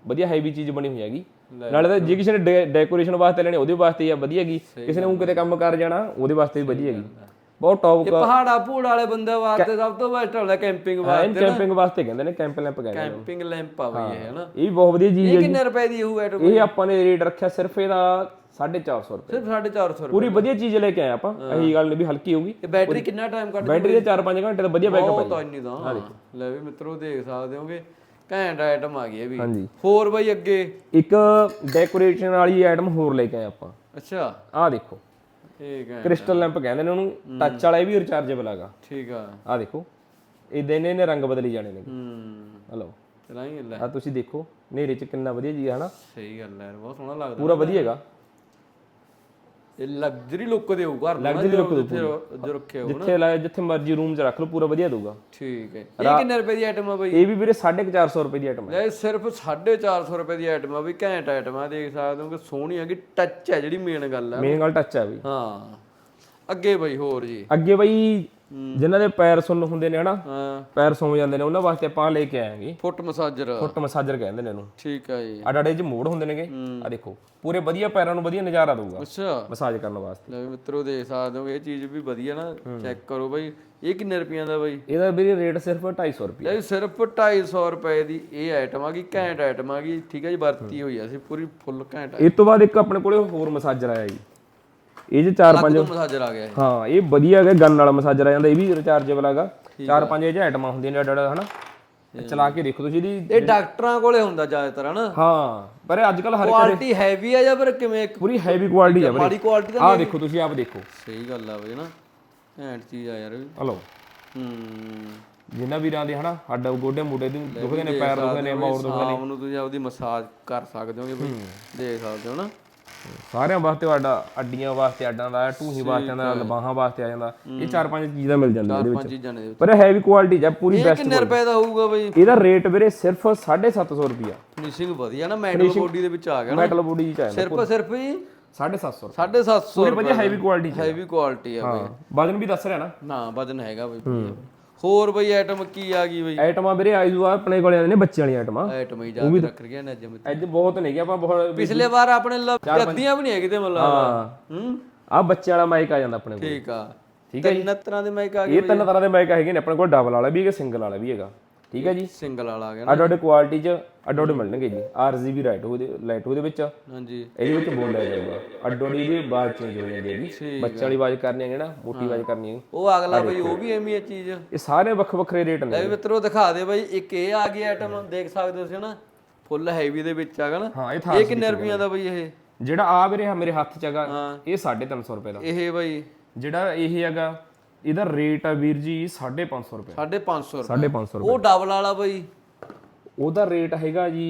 S1: ਵਧੀਆ ਹੈਵੀ ਚੀਜ਼ ਬਣੀ ਹੋਈ ਹੈਗੀ। ਨਾਲੇ ਤਾਂ ਜੇ ਕਿਸੇ ਨੇ ਡੈਕੋਰੇਸ਼ਨ ਵਾਸਤੇ ਲੈਣੇ ਉਹਦੇ ਵਾਸਤੇ ਹੀ ਆ ਵਧੀਆ ਹੈਗੀ। ਕਿਸੇ ਨੇ ਉਹ ਕਿਤੇ ਕੰਮ ਕਰ ਜਾਣਾ ਉਹਦੇ ਵਾਸਤੇ ਵੀ ਵਧੀਆ ਹੈਗੀ। ਬਹੁਤ ਟੌਪ
S2: ਇਹ ਪਹਾੜਾ ਪੂੜ ਵਾਲੇ ਬੰਦੇ ਵਾਸਤੇ ਸਭ ਤੋਂ ਬੈਸਟ ਹੁੰਦਾ ਕੈਂਪਿੰਗ ਵਾਸਤੇ
S1: ਕੈਂਪਿੰਗ ਵਾਸਤੇ ਕਹਿੰਦੇ ਨੇ ਕੈਂਪ ਲੈਂਪ ਕਹਿੰਦੇ ਨੇ
S2: ਕੈਂਪਿੰਗ ਲੈਂਪ ਆ ਬਈ ਇਹ ਹਨਾ।
S1: ਇਹ ਵੀ ਬਹੁਤ ਵਧੀਆ ਚੀਜ਼
S2: ਇਹ
S1: ਹੈ
S2: ਕਿੰਨੇ ਰੁਪਏ ਦੀ ਹੋਊ ਆਈਟਮ
S1: ਇਹ ਆਪਾਂ ਨੇ ਰੇਟ ਰੱਖਿਆ ਸਿਰਫ ਇਹਦਾ 450 ਰੁਪਏ।
S2: ਸਿਰਫ 450 ਰੁਪਏ
S1: ਪੂਰੀ ਵਧੀਆ ਚੀਜ਼ ਲੈ ਕੇ ਆਏ ਆਪਾਂ। ਇਹੀ ਗੱਲ ਨਹੀਂ ਵੀ ਹਲਕੀ ਹੋਊਗੀ।
S2: ਇਹ ਬੈਟਰੀ ਕਿੰਨਾ ਟਾਈਮ ਕੱਢ
S1: ਬੈਟਰੀ ਦੇ 4-5 ਘੰਟੇ ਦਾ ਵਧੀਆ ਬੈਕਅਪ
S2: ਬਹੁਤ ਇੰਨੀ ਦਾ ਲੈ ਵੀ ਮਿੱਤਰੋ ਦੇਖ ਸਕਦੇ ਹੋਗੇ। ਘੈਂਟ ਆਈਟਮ ਆ ਗਈ ਇਹ ਵੀ।
S1: ਹਾਂਜੀ।
S2: ਹੋਰ ਬਾਈ ਅੱਗੇ?
S1: ਇੱਕ ਡੈਕੋਰੇਸ਼ਨ ਵਾਲੀ ਆਈਟਮ ਹੋਰ ਲੈ ਕੇ ਆਏ ਆਪਾਂ।
S2: ਅੱਛਾ।
S1: ਆਹ ਦੇਖੋ।
S2: ਠੀਕ ਹੈ।
S1: ਕ੍ਰਿਸਟਲ ਲੈਂਪ ਕਹਿੰਦੇ ਨੇ ਉਹਨੂੰ। ਟੱਚ ਵਾਲਾ ਇਹ ਵੀ ਰਿਚਾਰਜੇਬਲ ਹੈਗਾ।
S2: ਠੀਕ ਆ।
S1: ਆਹ ਦੇਖੋ। ਇਦਾਂ ਨੇ ਨੇ ਰੰਗ ਬਦਲੀ ਜਾਣੇ ਨੇ।
S2: ਹੂੰ।
S1: ਹਲੋ
S2: ਚਲਾਈ ਲੈ
S1: ਆ ਤੁਸੀਂ ਦੇਖੋ। ਹਨੇਰੇ ਚ ਕਿੰਨਾ ਵਧੀਆ ਜੀ ਹੈ ਹਨਾ।
S2: ਸਹੀ ਗੱਲ ਹੈ ਬਹੁਤ ਸੋਹਣਾ ਲੱਗਦਾ
S1: ਪੂਰਾ ਵਧੀਆ ਹੈਗਾ।
S2: ਇਹ ਲਗਜ਼ਰੀ ਲੁੱਕ ਦੇ ਹੋਊ ਘਰ
S1: look
S2: ਜਿੱਥੇ ਜੋ ਰੱਖੇ ਹੋ
S1: ਜਿੱਥੇ ਲਾਏ ਜਿੱਥੇ ਮਰਜ਼ੀ ਰੂਮ 'ਚ ਰੱਖ ਲਓ ਪੂਰਾ ਵਧੀਆ ਦਊਗਾ।
S2: ਠੀਕ ਹੈ। ਇਹ ਕਿੰਨੇ ਰੁਪਏ ਦੀ ਆਈਟਮ ਆ ਬਾਈ?
S1: ਇਹ ਵੀ ਵੀਰੇ 450 ਰੁਪਏ ਦੀ ਆਈਟਮ ਹੈ
S2: ਇਹ ਸਿਰਫ 450 ਰੁਪਏ ਦੀ ਆਈਟਮ ਆ ਵੀ ਘੈਂਟ ਆਈਟਮ ਆ ਦੇਖ ਸਕਦੇ ਹੋ ਕਿ ਸੋਹਣੀ ਹੈਗੀ ਟੱਚ ਹੈ ਜਿਹੜੀ ਮੇਨ ਗੱਲ ਆ
S1: ਮੇਨ ਗੱਲ ਟੱਚ ਹੈ ਵੀ
S2: ਹਾਂ। ਅੱਗੇ ਬਾਈ ਹੋਰ ਜੀ।
S1: ਅੱਗੇ ਬਈ ਜਿਨ੍ਹਾਂ ਦੇ ਪੈਰ ਸੁੰਨ ਹੁੰਦੇ ਨੇ ਹਨਾ
S2: ਹਾਂ।
S1: ਪੈਰ ਸੌਂ ਜਾਂਦੇ ਨੇ ਉਹਨਾਂ ਵਾਸਤੇ ਆਪਾਂ ਲੈ ਕੇ ਆਏਗੇ।
S2: ਫੁੱਟ ਮਸਾਜਰ।
S1: ਫੁੱਟ ਮਸਾਜਰ ਕਹਿੰਦੇ ਨੇ ਇਹਨੂੰ।
S2: ਠੀਕ ਆ ਜੀ।
S1: ਆਡਾੜੇ 'ਚ ਮੋੜ ਹੁੰਦੇ ਨੇਗੇ। ਆ ਦੇਖੋ ਪੂਰੇ ਵਧੀਆ ਪੈਰਾਂ ਨੂੰ ਵਧੀਆ ਨਜ਼ਾਰਾ ਦਊਗਾ।
S2: ਅੱਛਾ।
S1: ਮਸਾਜ ਕਰਨ ਵਾਸਤੇ।
S2: ਲੈ ਮਿੱਤਰੋ ਦੇਖ ਸਕਦੇ ਹੋ ਇਹ ਚੀਜ਼ ਵੀ ਵਧੀਆ ਨਾ ਚੈੱਕ ਕਰੋ ਬਾਈ ਇਹ ਕਿੰਨੇ ਰੁਪਈਆਂ ਦਾ ਬਾਈ?
S1: ਇਹਦਾ ਵੀਰੇ ਰੇਟ ਸਿਰਫ 250 ਰੁਪਏ
S2: ਇਹ ਸਿਰਫ 250 ਰੁਪਏ ਦੀ ਇਹ ਆਈਟਮ ਆ ਗਈ ਘੈਂਟ ਆਈਟਮ ਆ ਗਈ ਠੀਕ ਹੈ ਜੀ ਵਰਤੀ ਹੋਈ ਆ ਸੀ ਪੂਰੀ ਫੁੱਲ ਘੈਂਟ
S1: ਇਸ ਤੋਂ ਬਾਅਦ ਇੱਕ ਆਪਣੇ ਕੋਲੇ ਹੋਰ ਮਸਾਜਰ ਆਇਆ ਜੀ। ਇਹ 'ਚ ਚਾਰ ਪੰਜ
S2: ਤੋਂ ਮਸਾਜਰ ਆ ਗਿਆ।
S1: ਹਾਂ ਇਹ ਵਧੀਆ ਹੈਗਾ ਗਨ ਵਾਲਾ ਮਸਾਜਰ ਆ ਜਾਂਦਾ ਇਹ ਵੀ ਰਿਚਾਰਜੇਬਲ ਹੈਗਾ। ਚਾਰ ਪੰਜ ਇਹ 'ਚ ਆਈਟਮਾਂ ਹੁੰਦੀਆਂ ਨੇ ਡੜਾ ਹਨਾ? ਚਲਾ ਕੇ ਦੇਖੋ ਤੁਸੀਂ ਇਹਦੀ
S2: ਇਹ ਡਾਕਟਰਾਂ ਕੋਲੇ ਹੁੰਦਾ ਜ਼ਿਆਦਾਤਰ ਹਨਾ?
S1: ਹਾਂ ਪਰ ਅੱਜ ਕੱਲ ਹਰ
S2: ਕੁਆਲਿਟੀ ਹੈਵੀ ਆ ਜਾਂ ਫਿਰ ਕਿਵੇਂ
S1: ਪੂਰੀ ਹੈਵੀ ਕੁਆਲਿਟੀ ਹੈ ਵੀਰੇ।
S2: ਮਾੜੀ ਕੁਆਲਿਟੀ ਦਾ
S1: ਆਹ ਦੇਖੋ ਤੁਸੀਂ ਆਪ ਦੇਖੋ।
S2: ਸਹੀ ਗੱਲ ਆ ਬਈ ਨਾ ਘੈਂਟ ਚੀਜ਼ ਆ ਯਾਰ।
S1: ਹਲੋ।
S2: ਹੂੰ।
S1: ਜਿੰਨਾ ਵੀਰਾਂ ਦੇ ਹਨਾ ਹੱਡ ਗੋਡੇ ਮੋਢੇ ਦੀ ਦੁਖਦੇ ਨੇ ਪੈਰ ਦੁਖਦੇ ਨੇ ਮੌਰ ਦੁਖਦੇ
S2: ਨੂੰ। ਤੁਸੀਂ ਆਪਦੀ ਮਸਾਜ ਕਰ ਸਕਦੇ ਹੋਗੇ ਬਈ। ਦੇਖ ਸਕਦੇ ਹੋ ਨਾ
S1: ਸਾਰਿਆਂ ਵਾਸਤੇ ਸਾਡਾ ਅੱਡੀਆਂ ਵਾਸਤੇ ਅੱਡਾਂ ਦਾ ਢੂਹੀ ਵਾਸਤੇ ਆਂਦਾ ਲਬਾਹਾਂ ਵਾਸਤੇ ਆ ਜਾਂਦਾ। ਇਹ ਚਾਰ ਪੰਜ ਚੀਜ਼ਾਂ ਮਿਲ ਜਾਂਦੀਆਂ ਇਹਦੇ ਵਿੱਚ।
S2: ਚੀਜ਼ਾਂ ਨੇ
S1: ਪਰ ਹੈਵੀ ਕੁਆਲਿਟੀ ਹੈ ਪੂਰੀ ਬੈਸਟ
S2: ਕਿੰਨੇ ਰੁਪਏ ਦਾ ਹੋਊਗਾ ਬਈ?
S1: ਇਹਦਾ ਰੇਟ ਵੀਰੇ ਸਿਰਫ 750 ਰੁਪਿਆ
S2: ਫਿਨਿਸ਼ਿੰਗ ਵਧੀਆ ਨਾ ਮੈਟਲ ਬੋਡੀ ਦੇ ਵਿੱਚ ਆ ਗਿਆ ਨਾ।
S1: ਮੈਟਲ ਬੋਡੀ ਚ ਆਇਆ
S2: ਸਿਰਫ ਸਿਰਫ ਹੀ?
S1: 750
S2: 750
S1: ਪੂਰੀ ਵਧੀਆ ਹੈਵੀ ਕੁਆਲਿਟੀ ਚ
S2: ਹੈਵੀ ਕੁਆਲਿਟੀ ਆ ਬਈ।
S1: ਵਜਨ ਵੀ ਦੱਸ ਰਿਹਾ ਨਾ।
S2: ਨਾ ਵਜਨ ਹੈਗਾ ਬਈ। ਹੋਰ ਬਈ ਆਈਟਮ ਕੀ ਆ ਗਈ ਬਈ?
S1: ਆਈਟਮਾਂ ਵੀਰੇ ਆਈਜ਼ੂ ਆ ਆਪਣੇ ਕੋਲੇ ਆਉਂਦੇ ਨੇ ਬੱਚਿਆਂ ਵਾਲੀਆਂ ਆਈਟਮਾਂ
S2: ਆਈਟਮ ਹੀ ਜ਼ਿਆਦਾ ਰੱਖ ਰਹੀਆਂ ਨੇ ਅੱਜ ਮੈਂ
S1: ਅੱਜ ਬਹੁਤ ਨਹੀਂ ਆਪਾਂ ਬਹੁਤ
S2: ਪਿਛਲੇ ਵਾਰ ਆਪਣੇ ਅੱਧੀਆਂ ਵੀ ਨਹੀਂ ਹੈਗੀ ਤੇ ਮਤਲਬ
S1: ਹਾਂ।
S2: ਹੂੰ?
S1: ਆ ਬੱਚਿਆਂ ਵਾਲਾ ਮਾਈਕ ਆ ਜਾਂਦਾ ਆਪਣੇ ਕੋਲ।
S2: ਠੀਕ ਆ।
S1: ਠੀਕ ਹੈ
S2: ਤਿੰਨ ਤਰ੍ਹਾਂ ਦੇ ਮਾਈਕ ਆ ਗਏ
S1: ਇਹ ਤਿੰਨ ਤਰ੍ਹਾਂ ਦੇ ਮਾਈਕ ਹੈਗੇ ਨੇ ਆਪਣੇ ਕੋਲ ਡਬਲ ਵਾਲਾ ਵੀ ਹੈਗਾ ਸਿੰਗਲ ਵਾਲਾ ਵੀ ਹੈਗਾ। ਠੀਕ ਹੈ ਜੀ?
S2: ਸਿੰਗਲ ਵਾਲਾ ਆ ਗਿਆ ਨਾ।
S1: ਅੱਡ ਅੱਡ ਕੁਆਲਿਟੀ ਚ ਅੱਡ ਅੱਡ ਮਿਲਣਗੇ ਜੀ। ਆਰਜੀਬੀ ਰਾਈਟ ਉਹਦੇ ਲਾਈਟ ਉਹਦੇ ਵਿੱਚ।
S2: ਹਾਂਜੀ।
S1: ਇਹਦੇ ਵਿੱਚ ਬੋਲਿਆ ਜਾਊਗਾ। ਅੱਡ ਅੱਡ ਦੀ ਆਵਾਜ਼ ਚੇਂਜ ਹੋ ਜਾਂਦੀ ਹੈ ਜੀ। ਬੱਚੇ ਵਾਲੀ ਆਵਾਜ਼ ਕਰਨੀ ਹੈ ਨਾ ਮੋਟੀ ਆਵਾਜ਼ ਕਰਨੀ ਹੈ
S2: ਉਹ ਅਗਲਾ ਬਈ ਉਹ ਵੀ ਐਵੇਂ ਹੀ ਚੀਜ਼।
S1: ਇਹ ਸਾਰੇ ਵੱਖ ਵੱਖਰੇ ਰੇਟ ਨੇ
S2: ਲੈ ਮਿੱਤਰੋ ਦਿਖਾ ਦੇ ਬਈ ਇੱਕ ਇਹ ਆ ਗਈ ਆਈਟਮ ਦੇਖ ਸਕਦੇ ਹੋ ਤੁਸੀਂ ਨਾ ਫੁੱਲ ਹੈਵੀ ਦੇ ਵਿੱਚ ਆਗਾ ਨਾ।
S1: ਇਹ
S2: ਕਿੰਨੇ ਰੁਪਈਆਂ ਦਾ ਬਈ ਇਹ?
S1: ਜਿਹੜਾ ਆ ਵੀਰੇ ਮੇਰੇ ਹੱਥ ਚ ਹੈਗਾ ਇਹ 350 ਰੁਪਏ ਦਾ।
S2: ਇਹ ਬਈ।
S1: ਜਿਹੜਾ ਇਹ ਹੈਗਾ ਇਹਦਾ ਰੇਟ ਆ ਵੀਰ ਜੀ 550 ਰੁਪਏ।
S2: 550 ਰੁਪਏ।
S1: 550 ਰੁਪਏ।
S2: ਉਹ ਡਬਲ ਵਾਲਾ ਬਈ।
S1: ਉਹਦਾ ਰੇਟ ਹੈਗਾ ਜੀ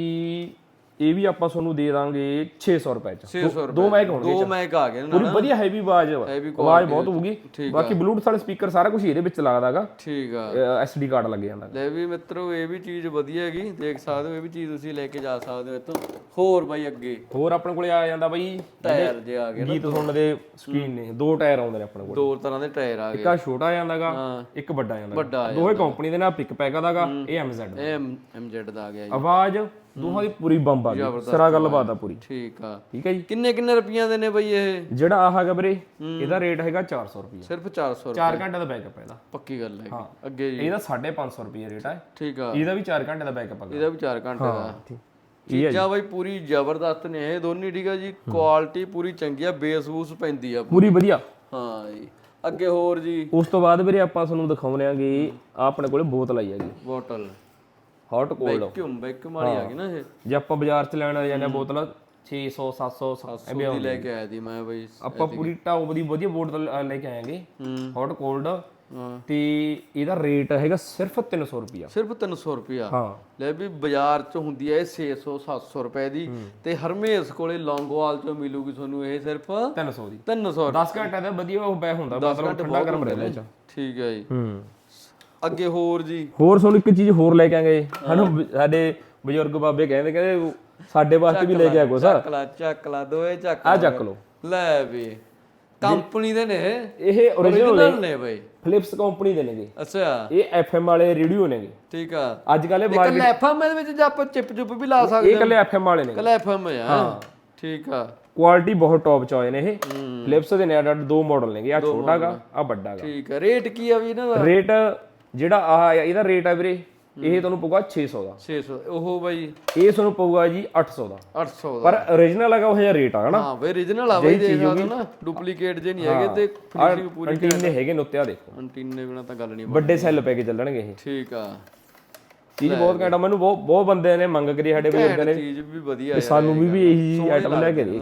S1: ਇਹ ਵੀ ਆਪਾਂ ਤੁਹਾਨੂੰ ਦੇ ਦਾਂਗੇ 600 ਰੁਪਏ ਚ।
S2: 600
S1: ਦੋ ਮਾਈਕ ਹੋਣਗੇ
S2: ਦੋ ਮੈਕ ਆ ਗਏ ਨਾ।
S1: ਪੂਰੀ ਵਧੀਆ ਹੈਵੀ ਆਵਾਜ਼ ਆਵਾਜ਼ ਬਹੁਤ ਹੋਊਗੀ। ਬਾਕੀ ਬਲੂਟੁੱਥ ਵਾਲੇ ਸਪੀਕਰ ਸਾਰਾ ਕੁਝ ਇਹਦੇ ਵਿੱਚ ਲੱਗਦਾਗਾ
S2: ਠੀਕ ਆ।
S1: ਐਸਡੀ ਕਾਰਡ ਲੱਗ ਜਾਂਦਾ
S2: ਲੈ ਵੀ ਮਿੱਤਰੋ ਇਹ ਵੀ ਚੀਜ਼ ਵਧੀਆ ਹੈਗੀ। ਦੇਖ ਸਕਦੇ ਹੋ ਇਹ ਵੀ ਚੀਜ਼ ਤੁਸੀਂ ਲੈ ਕੇ ਜਾ ਸਕਦੇ ਹੋ ਇੱਥੋਂ। ਹੋਰ ਬਈ ਅੱਗੇ।
S1: ਹੋਰ ਆਪਣੇ ਕੋਲੇ ਆ ਜਾਂਦਾ ਬਈ।
S2: ਟਾਇਰ ਜੇ ਆ ਗਏ
S1: ਗੀਤ ਸੁਣਨ ਦੇ ਸਕੀਨ ਨੇ। ਦੋ ਟਾਇਰ ਆਉਂਦੇ ਨੇ ਆਪਣੇ ਕੋਲ।
S2: ਦੋ ਤਰ੍ਹਾਂ ਦੇ ਟਾਇਰ ਆ ਗਏ।
S1: ਇੱਕ ਆ ਛੋਟਾ ਜਾਂਦਾਗਾ ਇੱਕ ਵੱਡਾ ਆ ਜਾਂਦਾ
S2: ਵੱਡਾ ਆ
S1: ਦੋਵੇਂ ਕੰਪਨੀ ਦੇ ਨਾਲ ਪਿਕ ਪੈਕ ਦਾਗਾ ਇਹ ਐਮਜੈਡ
S2: ਦਾ ਆ ਗਿਆ ਜੀ।
S1: ਆਵਾਜ਼ ਦੋਹਾਂ ਦੀ ਪੂਰੀ ਬੰਬ ਆ ਗਈ। ਸਰਾ ਗੱਲਬਾਤ ਆ ਪੂਰੀ।
S2: ਠੀਕ ਆ।
S1: ਠੀਕ ਹੈ ਜੀ।
S2: ਕਿੰਨੇ ਕਿੰਨੇ ਰੁਪਈਆਂ ਦੇ ਨੇ ਬਈ ਇਹ?
S1: ਜਿਹੜਾ ਆ ਹੈਗਾ ਵੀਰੇ ਇਹਦਾ ਰੇਟ ਹੈਗਾ 400 ਰੁਪਏ
S2: ਸਿਰਫ 400 ਰੁਪਏ
S1: 4 ਘੰਟੇ ਦਾ ਬੈਕਅਪ ਹੈ ਇਹਦਾ।
S2: ਪੱਕੀ ਗੱਲ ਹੈ। ਅੱਗੇ ਜੀ।
S1: ਇਹਦਾ 550 ਰੁਪਏ ਰੇਟ ਹੈ
S2: ਠੀਕ ਆ।
S1: ਇਹਦਾ ਵੀ 4 ਘੰਟੇ ਦਾ ਬੈਕਅਪ ਹੈਗਾ
S2: ਇਹਦਾ ਵੀ 4 ਘੰਟੇ ਦਾ।
S1: ਠੀਕ।
S2: ਚੀਜ਼ਾਂ ਬਈ ਪੂਰੀ ਜ਼ਬਰਦਸਤ ਨੇ ਇਹ ਦੋਨੀ ਠੀਕ ਆ ਜੀ। ਕੁਆਲਿਟੀ ਪੂਰੀ ਚੰਗੀ ਆ ਬੇਸ ਬੂਸ ਪੈਂਦੀ ਆ।
S1: ਪੂਰੀ ਵਧੀਆ।
S2: ਹਾਂ ਜੀ। ਅੱਗੇ ਹੋਰ ਜੀ।
S1: ਉਸ ਤੋਂ ਬਾਅਦ ਵੀਰੇ ਆਪਾਂ ਤੁਹਾਨੂੰ ਦਿਖਾਉਣੇ ਆਂਗੇ ਆ ਆਪਣੇ ਕੋਲੇ ਬੋਤਲ ਆਈ ਹੈਗੀ।
S2: Bottle.
S1: Hot cold
S2: vacuum vacuum ਵਾਲੀ ਆ ਗਈ ਨਾ ਇਹ।
S1: ਜੇ ਆਪਾਂ ਬਾਜ਼ਾਰ ਚ ਲੈਣ ਜਾਂਦੇ ਹਾਂ ਬੋਤਲ 600 700 ਐਵੇਂ
S2: ਉਹਦੀ ਲੈ ਕੇ ਆਇਆ ਸੀ ਮੈਂ ਬਈ
S1: ਆਪਾਂ ਪੂਰੀ ਟਾਪ ਦੀ ਵਧੀਆ ਬੋਤਲ ਲੈ ਕੇ ਆਏਗੇ। ਹੌਟ ਕੋਲਡ ਤੇ ਇਹਦਾ ਰੇਟ ਹੈਗਾ ਸਿਰਫ 300 ਰੁਪਿਆ
S2: ਸਿਰਫ 300 ਰੁਪਿਆ
S1: ਹਾਂ।
S2: ਲੈ ਵੀ ਬਾਜ਼ਾਰ ਚ ਹੁੰਦੀ ਹੈ ਇਹ 600 700 ਰੁਪਏ ਦੀ। ਤੇ ਹਰਮੇਸ ਕੋਲੇ ਲੌਂਗੋਵਾਲ ਚ ਮਿਲੂਗੀ ਤੁਹਾਨੂੰ ਇਹ ਸਿਰਫ
S1: 300 ਦੀ।
S2: 300
S1: 10 ਘੰਟੇ ਦਾ ਵਧੀਆ ਉਹ ਬੈ ਹੁੰਦਾ ਮਤਲਬ ਠੰਡਾ ਗਰਮ ਰਹਿੰਦਾ
S2: ਠੀਕ ਹੈ ਜੀ।
S1: ਹੂੰ।
S2: ਅੱਗੇ ਹੋਰ ਜੀ।
S1: ਹੋਰ ਤੁਹਾਨੂੰ ਇੱਕ ਚੀਜ਼ ਹੋਰ ਲੈ ਕੇ ਆਂਗੇ ਸਾਨੂੰ ਸਾਡੇ ਬਜ਼ੁਰਗ ਬਾਬੇ ਕਹਿੰਦੇ ਕਹਿੰਦੇ ਸਾਡੇ ਵਾਸਤੇ ਵੀ ਲੈ ਕੇ ਆ ਕੁਛ
S2: ਚੱਕ ਲਾ ਚੱਕ ਲਾ ਦੋਏ ਚੱਕ
S1: ਆ ਚੱਕ ਲਓ।
S2: ਲੈ ਵੀ। ਕੰਪਨੀ ਦੇ ਨੇ
S1: ਇਹ? origignal
S2: ਨੇ। ਬਈ।
S1: ਫਿਲਿਪਸ ਕੰਪਨੀ ਦੇ ਨੇਗੇ।
S2: ਅੱਛਾ।
S1: ਇਹ ਐਫਐਮ ਵਾਲੇ ਰੇਡੀਓ ਨੇਗੇ।
S2: ਠੀਕ ਆ।
S1: ਅੱਜ ਕੱਲ ਇਹ
S2: ਇੱਕ ਐਫਐਮ ਦੇ ਵਿੱਚ ਜੇ ਆਪਾਂ ਚਿਪ ਚੁਪ ਵੀ ਲਾ ਸਕਦੇ
S1: ਇਹ ਕੱਲੇ ਐਫਐਮ ਵਾਲੇ ਨੇ
S2: ਕੱਲ ਐਫਐਮ ਆ। ਠੀਕ ਆ।
S1: ਕੁਆਲਿਟੀ ਬਹੁਤ ਟੌਪ ਚ ਆਏ ਨੇ ਇਹ। ਫਿਲਿਪਸ ਦੇ ਨੇ ਅੱਡ ਦੋ ਮਾਡਲ ਨੇਗੇ। ਆ। ਛੋਟਾਗਾ ਆ ਵੱਡਾਗਾ
S2: ਠੀਕ ਆ। ਰੇਟ ਕੀ ਆ ਵੀ ਇਹਨਾਂ ਦਾ?
S1: ਰੇਟ ਜਿਹੜਾ ਆ ਇਹਦਾ ਰੇਟ ਆ ਵੀਰੇ ਇਹ ਤੁਹਾਨੂੰ ਪਊਗਾ 600 ਦਾ।
S2: 600 ਉਹ ਬਾਈ
S1: ਇਹ ਤੁਹਾਨੂੰ ਪਊਗਾ ਜੀ 800 ਦਾ।
S2: 800 ਦਾ।
S1: ਪਰ origignal ਹੈਗਾ ਉਹ ਜਿਹਾ ਰੇਟ ਆ ਹਨਾ?
S2: ਹਾਂ ਬਈ origignal ਆ ਬਈ ਦੇਖ ਹੋ ਨਾ ਡੁਪਲੀਕੇਟ ਜੇ ਨਹੀਂ ਹੈਗੇ ਤੇ ਫਿਨਿਸ਼ਿੰਗ ਪੂਰੀ
S1: ਅੰਟੀਨ ਹੈਗੇ ਨੁੱਤਿਆ ਦੇਖੋ।
S2: ਅੰਟੀਨੇ ਬਿਨਾ ਤਾਂ ਗੱਲ ਨਹੀਂ
S1: ਵੱਡੇ ਸੈੱਲ ਪੈ ਕੇ ਚੱਲਣਗੇ ਇਹ।
S2: ਠੀਕ ਆ।
S1: ਚੀਜ਼ ਬਹੁਤ ਘੈਂਟ ਆ ਮੈਨੂੰ ਬਹੁਤ ਬਹੁਤ ਬੰਦੇ ਨੇ ਮੰਗ ਕਰੀ ਸਾਡੇ ਬਜ਼ੁਰਗਾਂ ਨੇ
S2: ਚੀਜ਼ ਵੀ ਵਧੀਆ ਯਾਰ
S1: ਸਾਨੂੰ ਵੀ ਵੀ ਇਹੀ ਆਈਟਮ ਲੈ ਕੇ ਦੇ।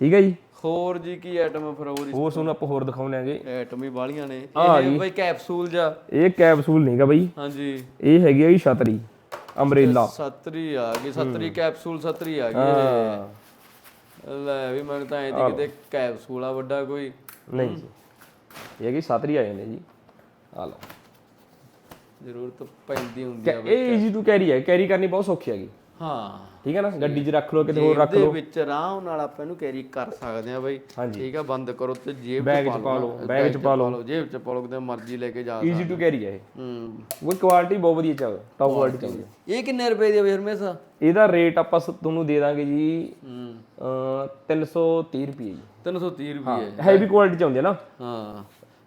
S1: ਠੀਕ ਹੈ ਜੀ?
S2: ਹੋਰ ਜੀ ਕੀ ਆਈਟਮ ਫਿਰ ਹੋਰ
S1: ਹੋਰ ਤੁਹਾਨੂੰ ਆਪਾਂ ਹੋਰ ਦਿਖਾਉਣੇ ਆਗੇ
S2: ਆਈਟਮ ਹੀ ਬਾਲੀਆਂ ਨੇ। ਇਹ ਬਈ ਕੈਪਸੂਲ ਜਾ
S1: ਇਹ ਕੈਪਸੂਲ ਨਹੀਂਗਾ ਬਈ।
S2: ਹਾਂਜੀ।
S1: ਇਹ ਹੈਗੀ ਆ ਜੀ ਛਤਰੀ ਅੰਬਰੇਲਾ।
S2: ਸਤਰੀ ਆ ਗਈ ਸਤਰੀ ਕੈਪਸੂਲ ਸਤਰੀ ਆ ਗਈ। ਲੈ ਵੀ ਮੈਨੂੰ ਤਾਂ ਐਂ ਦੀ ਕਿਤੇ ਕੈਪਸੂਲ ਆ ਵੱਡਾ ਕੋਈ।
S1: ਨਹੀਂ ਜੀ। ਇਹ ਹੈਗੀ ਛਤਰੀ ਆ ਜਾਂਦੇ ਜੀ। ਆ ਲਓ।
S2: ਜ਼ਰੂਰਤ ਪੈਂਦੀ ਹੁੰਦੀ ਆ
S1: ਇਹ ਈਜ਼ੀ ਟੂ ਕੈਰੀ ਹੈ ਕੈਰੀ ਕਰਨੀ ਬਹੁਤ ਸੌਖੀ ਹੈਗੀ
S2: ਹਾਂ।
S1: ਠੀਕ ਹੈ ਨਾ? ਗੱਡੀ 'ਚ ਰੱਖ ਲਓ ਕਿਤੇ ਹੋਰ ਰੱਖ
S2: ਦੇ
S1: ਲਓ।
S2: ਵਿੱਚ ਆਰਾਮ ਨਾਲ ਆਪਾਂ ਇਹਨੂੰ ਕੈਰੀ ਕਰ ਸਕਦੇ ਆ ਬਾਈ। ਠੀਕ ਆ ਬੰਦ ਕਰੋ ਤੇ ਜੇਬ
S1: 'ਚ ਪਾ ਲਓ, ਬੈਗ 'ਚ ਪਾ ਲਓ।
S2: ਜੇਬ ਚ ਪਾ ਲਓ ਕਿਤੇ ਮਰਜ਼ੀ ਲੈ ਕੇ ਜਾ
S1: ਈਜ਼ੀ ਟੂ ਕੈਰੀ ਹੈ। ਇਹ।
S2: ਹੂੰ।
S1: ਉਹ ਕੁਆਲਿਟੀ ਬਹੁਤ ਵਧੀਆ ਚੱਲ ਟੌਪ ਕੁਆਲਿਟੀ ਚੱਲਦੀ।
S2: ਇਹ ਕਿੰਨੇ ਰੁਪਏ ਦੀ ਆ ਬਈ ਹਰਮੇਸ਼ਾ
S1: ਇਹਦਾ ਰੇਟ ਆਪਾਂ ਤੁਹਾਨੂੰ ਦੇ ਦਾਂਗੇ ਜੀ
S2: ਹੂੰ।
S1: ਅ 330 ਰੁਪਏ ਜੀ।
S2: 330 ਰੁਪਏ
S1: ਹੈਵੀ ਕੁਆਲਿਟੀ ਚ ਆਉਂਦੇ ਆ ਨਾ।
S2: ਹਾਂ।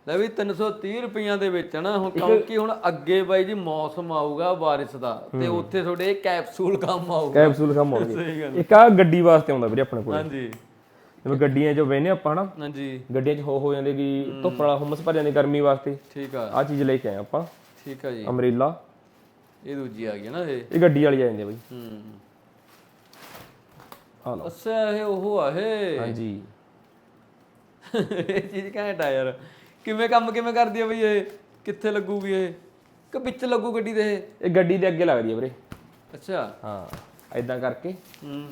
S2: ਲੈ ਵੀ 330 ਰੁਪਈਆਂ ਦੇ ਵਿੱਚ ਨਾ ਹੁਣ ਕਿਉਂਕਿ ਹੁਣ ਅੱਗੇ ਬਾਈ ਜੀ ਮੌਸਮ ਆਊਗਾ ਬਾਰਿਸ਼ ਦਾ ਤੇ ਉੱਥੇ ਤੁਹਾਡੇ ਕੈਪਸੂਲ ਕੰਮ ਆਊਗਾ।
S1: ਕੈਪਸੂਲ ਕੰਮ ਆਉਣਗੇ ਇੱਕ ਆ ਗੱਡੀ ਵਾਸਤੇ ਆਉਂਦਾ ਵੀਰੇ ਆਪਣੇ ਕੋਲ।
S2: ਹਾਂਜੀ।
S1: ਜਿਵੇਂ ਗੱਡੀਆਂ 'ਚ ਬਹਿਨੇ ਆਪਾਂ ਨਾ
S2: ਹਾਂਜੀ।
S1: ਗੱਡੀਆਂ 'ਚ ਹੋ ਹੋ ਜਾਂਦੇ ਕਿ ਧੁੱਪ ਵਾਲਾ ਹੁਮਸ ਭਰ ਜਾਂਦੀ ਗਰਮੀ ਵਾਸਤੇ।
S2: ਠੀਕ ਆ।
S1: ਆ ਚੀਜ਼ ਲੈ ਕੇ ਆਏ ਆਪਾਂ।
S2: ਠੀਕ ਆ ਜੀ।
S1: ਅਮਰੇਲਾ।
S2: ਇਹ ਦੂਜੀ ਆ ਗਈ ਨਾ ਇਹ।
S1: ਇਹ ਗੱਡੀ ਵਾਲੀ ਆ ਜਾਂਦੀ ਬਈ।
S2: ਹੂੰ।
S1: ਆ ਲਓ।
S2: ਅੱਛਾ ਇਹ ਉਹ ਆ ਇਹ।
S1: ਹਾਂਜੀ।
S2: ਇਹ ਚੀਜ਼ ਘੈਂਟ ਆ ਯਾਰ। ਕਿਵੇਂ ਕੰਮ ਕਿਵੇਂ ਕਰਦੀ ਆ ਬਈ ਇਹ? ਕਿੱਥੇ ਲੱਗੂਗੀ ਇਹ? ਕਿ ਵਿੱਚ ਲੱਗੂ ਗੱਡੀ ਦੇ ਇਹ?
S1: ਇਹ ਗੱਡੀ ਦੇ ਅੱਗੇ ਲੱਗਦੀ ਆ ਵੀਰੇ।
S2: ਅੱਛਾ।
S1: ਹਾਂ ਐਦਾਂ ਕਰਕੇ।
S2: ਹੂੰ।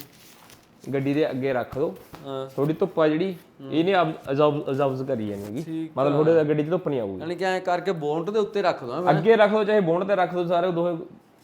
S1: ਗੱਡੀ ਦੇ ਅੱਗੇ ਰੱਖ
S2: ਹਾਂ।
S1: ਥੋੜੀ ਧੁੱਪ ਆ ਜਿਹੜੀ ਇਹਨੇ ਅਬਜ਼ਰਵ ਕਰੀ ਜਾਣੀ ਹੈਗੀ। ਮਤਲਬ ਥੋੜੇ ਗੱਡੀ 'ਚ ਧੁੱਪ ਨਹੀਂ ਆਊਗੀ।
S2: ਯਾਨੀ ਕਿ ਐਂ ਕਰਕੇ ਬੋਨਟ ਦੇ ਉੱਤੇ ਰੱਖ ਦੋ
S1: ਅੱਗੇ ਰੱਖ ਦਿਓ ਚਾਹੇ ਬੋਨ ਤੇ ਰੱਖ ਦਿਓ ਸਾਰੇ ਦੋਵੇਂ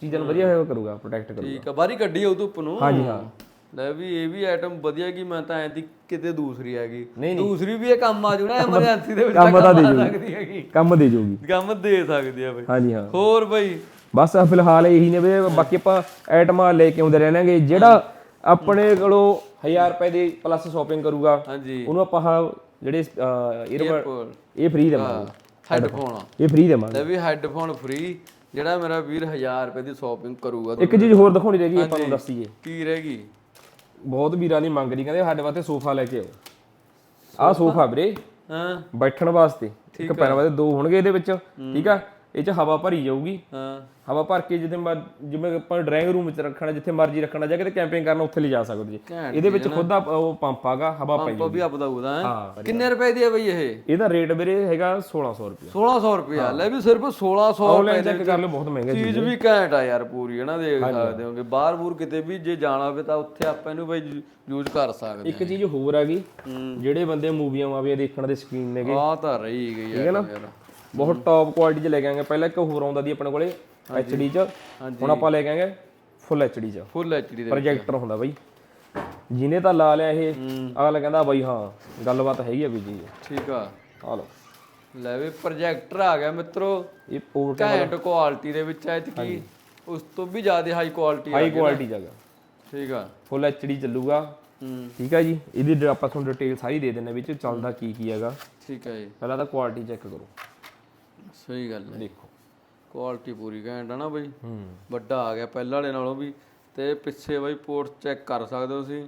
S1: ਚੀਜ਼ਾਂ ਨੂੰ ਵਧੀਆ ਹੋਇਆ ਕਰੂਗਾ ਪ੍ਰੋਟੈਕਟ ਕਰੂਗਾ।
S2: ਠੀਕ ਆ ਬਾਰੀ ਗੱਡੀ ਉਹ ਧੁੱਪ ਨੂੰ।
S1: ਹਾਂਜੀ ਹਾਂ।
S2: ਲੈ ਵੀ ਇਹ ਵੀ ਆਈਟਮ ਵਧੀਆ ਕੀ ਮੈਂ ਤਾਂ ਐਂ ਦੀ ਕਿਤੇ ਦੂਸਰੀ ਹੈਗੀ।
S1: ਨਹੀਂ,
S2: ਦੂਸਰੀ ਵੀ ਇਹ ਕੰਮ ਆ ਜੂਣਾ ਐਮਰਜੈਂਸੀ ਦੇ ਵਿੱਚ
S1: ਕੰਮ
S2: ਤਾਂ
S1: ਦੇ
S2: ਆ
S1: ਜੂਗੀ।
S2: ਸਕਦੀ ਹੈਗੀ।
S1: ਕੰਮ ਦੇ ਜਾਊਗੀ
S2: ਕੰਮ ਦੇ ਸਕਦੀ ਆ ਬਈ।
S1: ਹਾਂਜੀ ਹਾਂ।
S2: ਹੋਰ ਬਈ?
S1: ਬਸ ਆ ਫਿਲਹਾਲ ਇਹੀ ਨੇ ਵੀ ਬਾਕੀ ਆਪਾਂ ਆਈਟਮਾਂ ਲੈ ਕੇ ਆਉਂਦੇ ਰਹਿਣਾਂਗੇ। ਜਿਹੜਾ ਆਪਣੇ ਕੋਲੋਂ 1000 ਰੁਪਏ ਦੀ ਪਲੱਸ ਸ਼ਾਪਿੰਗ ਕਰੂਗਾ
S2: ਹਾਂਜੀ।
S1: ਉਹਨੂੰ ਆਪਾਂ ਆਹ ਜਿਹੜੇ
S2: ਹੋਰ
S1: ਇਹ ਫ੍ਰੀ ਦੇਵਾਂਗੇ।
S2: ਹੈੱਡਫੋਨ
S1: ਇਹ ਫ੍ਰੀ ਦੇਵਾਂਗੇ।
S2: ਲੈ ਵੀ ਹੈੱਡਫੋਨ ਫ੍ਰੀ ਜਿਹੜਾ ਮੇਰਾ ਵੀਰ 1000 ਰੁਪਏ ਦੀ ਸ਼ਾਪਿੰਗ ਕਰੂਗਾ
S1: ਇੱਕ ਚੀਜ਼ ਹੋਰ ਦਿਖਾਉਣੀ ਰਹਿ ਗਈ ਆਪਾਂ ਨੂੰ ਦੱਸੀਏ।
S2: ਕੀ ਰਹੇਗੀ
S1: ਬਹੁਤ ਵੀਰਾਂ ਦੀ ਮੰਗ ਰਹੀ ਕਹਿੰਦੇ ਸਾਡੇ ਵਾਸਤੇ ਸੋਫਾ ਲੈ ਕੇ ਆਓ। ਆਹ ਸੋਫਾ? ਵੀਰੇ
S2: ਹਾਂ।
S1: ਬੈਠਣ ਵਾਸਤੇ। ਇੱਕ ਪੈਰਾਂ ਵਾਸਤੇ ਦੋ ਹੋਣਗੇ ਇਹਦੇ ਵਿੱਚ ਠੀਕ ਆ? ਇਹ ਚ ਹਵਾ ਭਰੀ ਜਾਊਗੀ।
S2: ਹਾਂ।
S1: ਹਵਾ ਭਰ ਕੇ ਮਰ- ਜਿਵੇਂ ਆਪਾਂ ਡਰਾਇੰਗ ਰੂਮ ਵਿੱਚ ਰੱਖਣਾ ਜਿੱਥੇ ਮਰਜ਼ੀ ਰੱਖਣਾ ਜਾਂ ਕਿਤੇ ਕੈਂਪਿੰਗ ਕਰਨਾ ਉੱਥੇ ਲਿਜਾ ਸਕਦੇ ਜੀ। ਇਹਦੇ ਵਿੱਚ ਖੁਦ ਦਾ ਉਹ ਪੰਪ ਆਗਾ ਹਵਾ ਪਈ
S2: ਪੰਪ ਵੀ ਆਪਦਾ ਉਹਦਾ ਹੈ। ਕਿੰਨੇ ਰੁਪਏ ਦੀ ਹੈ ਬਈ ਇਹ?
S1: ਇਹਦਾ ਰੇਟ ਵੀਰੇ ਹੈਗਾ 1600 ਰੁਪਏ
S2: 1600 ਰੁਪਏ ਲੈ ਵੀ ਸਿਰਫ 1600
S1: ਆਨਲਾਈਨ ਚੈੱਕ ਕਰ ਲਓ ਬਹੁਤ ਮਹਿੰਗਾ
S2: ਚੀਜ਼ ਵੀ ਘੈਂਟ ਆ ਯਾਰ ਪੂਰੀ ਹੈ ਨਾ ਦੇਖ ਸਕਦੇ ਹੋਗੇ। ਬਾਹਰ ਬੂਰ ਕਿਤੇ ਵੀ ਜੇ ਜਾਣਾ ਹੋਵੇ ਤਾਂ ਉੱਥੇ ਆਪਾਂ ਇਹਨੂੰ ਬਈ ਯੂਜ਼ ਕਰ ਸਕਦੇ
S1: ਇੱਕ ਚੀਜ਼ ਹੋਰ ਹੈਗੀ ਜਿਹੜੇ ਬੰਦੇ ਮੂਵੀਆਂ ਮਾਵੀਆਂ ਦੇਖਣ ਦੇ ਸ਼ਕੀਨ ਨੇਗੇ।
S2: ਆ ਤਾਂ ਰਹੀ ਗਈ ਹੈ ਯਾਰ।
S1: ਬਹੁਤ ਟੌਪ ਕੁਆਲਿਟੀ ਚ ਲੈ ਕੇ ਆਂਗੇ ਪਹਿਲਾਂ ਇੱਕ ਹੋਰ ਆਉਂਦਾ ਦੀ ਆਪਣੇ ਕੋਲੇ HD ਚ। ਹੁਣ ਆਪਾਂ ਲੈ ਕੇ ਆਂਗੇ ਫੁੱਲ HD ਚ।
S2: ਫੁੱਲ ਐਚਡੀ ਦੇ
S1: ਪ੍ਰੋਜੈਕਟਰ ਹੁੰਦਾ ਬਾਈ। ਜਿਹਨੇ ਤਾਂ ਲਾ ਲਿਆ ਇਹ ਅਗਲਾ ਕਹਿੰਦਾ ਬਾਈ ਹਾਂ ਗੱਲਬਾਤ ਹੈਗੀ ਆ ਵੀ ਜੀ।
S2: ਠੀਕ ਆ।
S1: ਆ ਲਓ।
S2: ਲੈ ਵੀ ਪ੍ਰੋਜੈਕਟਰ ਆ ਗਿਆ ਮਿੱਤਰੋ।
S1: ਇਹ ਪੋਰਟ
S2: ਘੈਂਟ ਕੁਆਲਿਟੀ ਦੇ ਵਿੱਚ ਐ ਕੀ ਉਸ ਤੋਂ ਵੀ ਜ਼ਿਆਦਾ ਹਾਈ ਕੁਆਲਿਟੀ ਆ
S1: ਹਾਈ ਕੁਆਲਿਟੀ ਜਗਾ
S2: ਠੀਕ ਆ।
S1: ਫੁੱਲ HD ਚੱਲੂਗਾ।
S2: ਹੂੰ।
S1: ਠੀਕ ਹੈ ਜੀ। ਇਹਦੀ ਆਪਾਂ ਤੁਹਾਨੂੰ ਡਿਟੇਲ ਸਾਰੀ ਦੇ ਦਿੰਨੇ ਵਿੱਚ ਚੱਲਦਾ ਕੀ ਕੀ ਹੈਗਾ।
S2: ਠੀਕ ਆ ਜੀ।
S1: ਪਹਿਲਾਂ ਤਾਂ ਕੁਆਲਿਟੀ ਚੈੱਕ ਕਰੋ।
S2: ਸਹੀ ਗੱਲ ਹੈ।
S1: ਦੇਖੋ।
S2: ਕੁਆਲਿਟੀ ਪੂਰੀ ਘੈਂਟ ਆ ਨਾ ਬਈ।
S1: ਹੂੰ।
S2: ਵੱਡਾ ਆ ਗਿਆ ਪਹਿਲਾਂ ਵਾਲੇ ਨਾਲੋਂ ਵੀ। ਤੇ ਪਿੱਛੇ ਬਈ ਪੋਰਟ ਚੈੱਕ ਕਰ ਸਕਦੇ ਹੋ ਤੁਸੀਂ।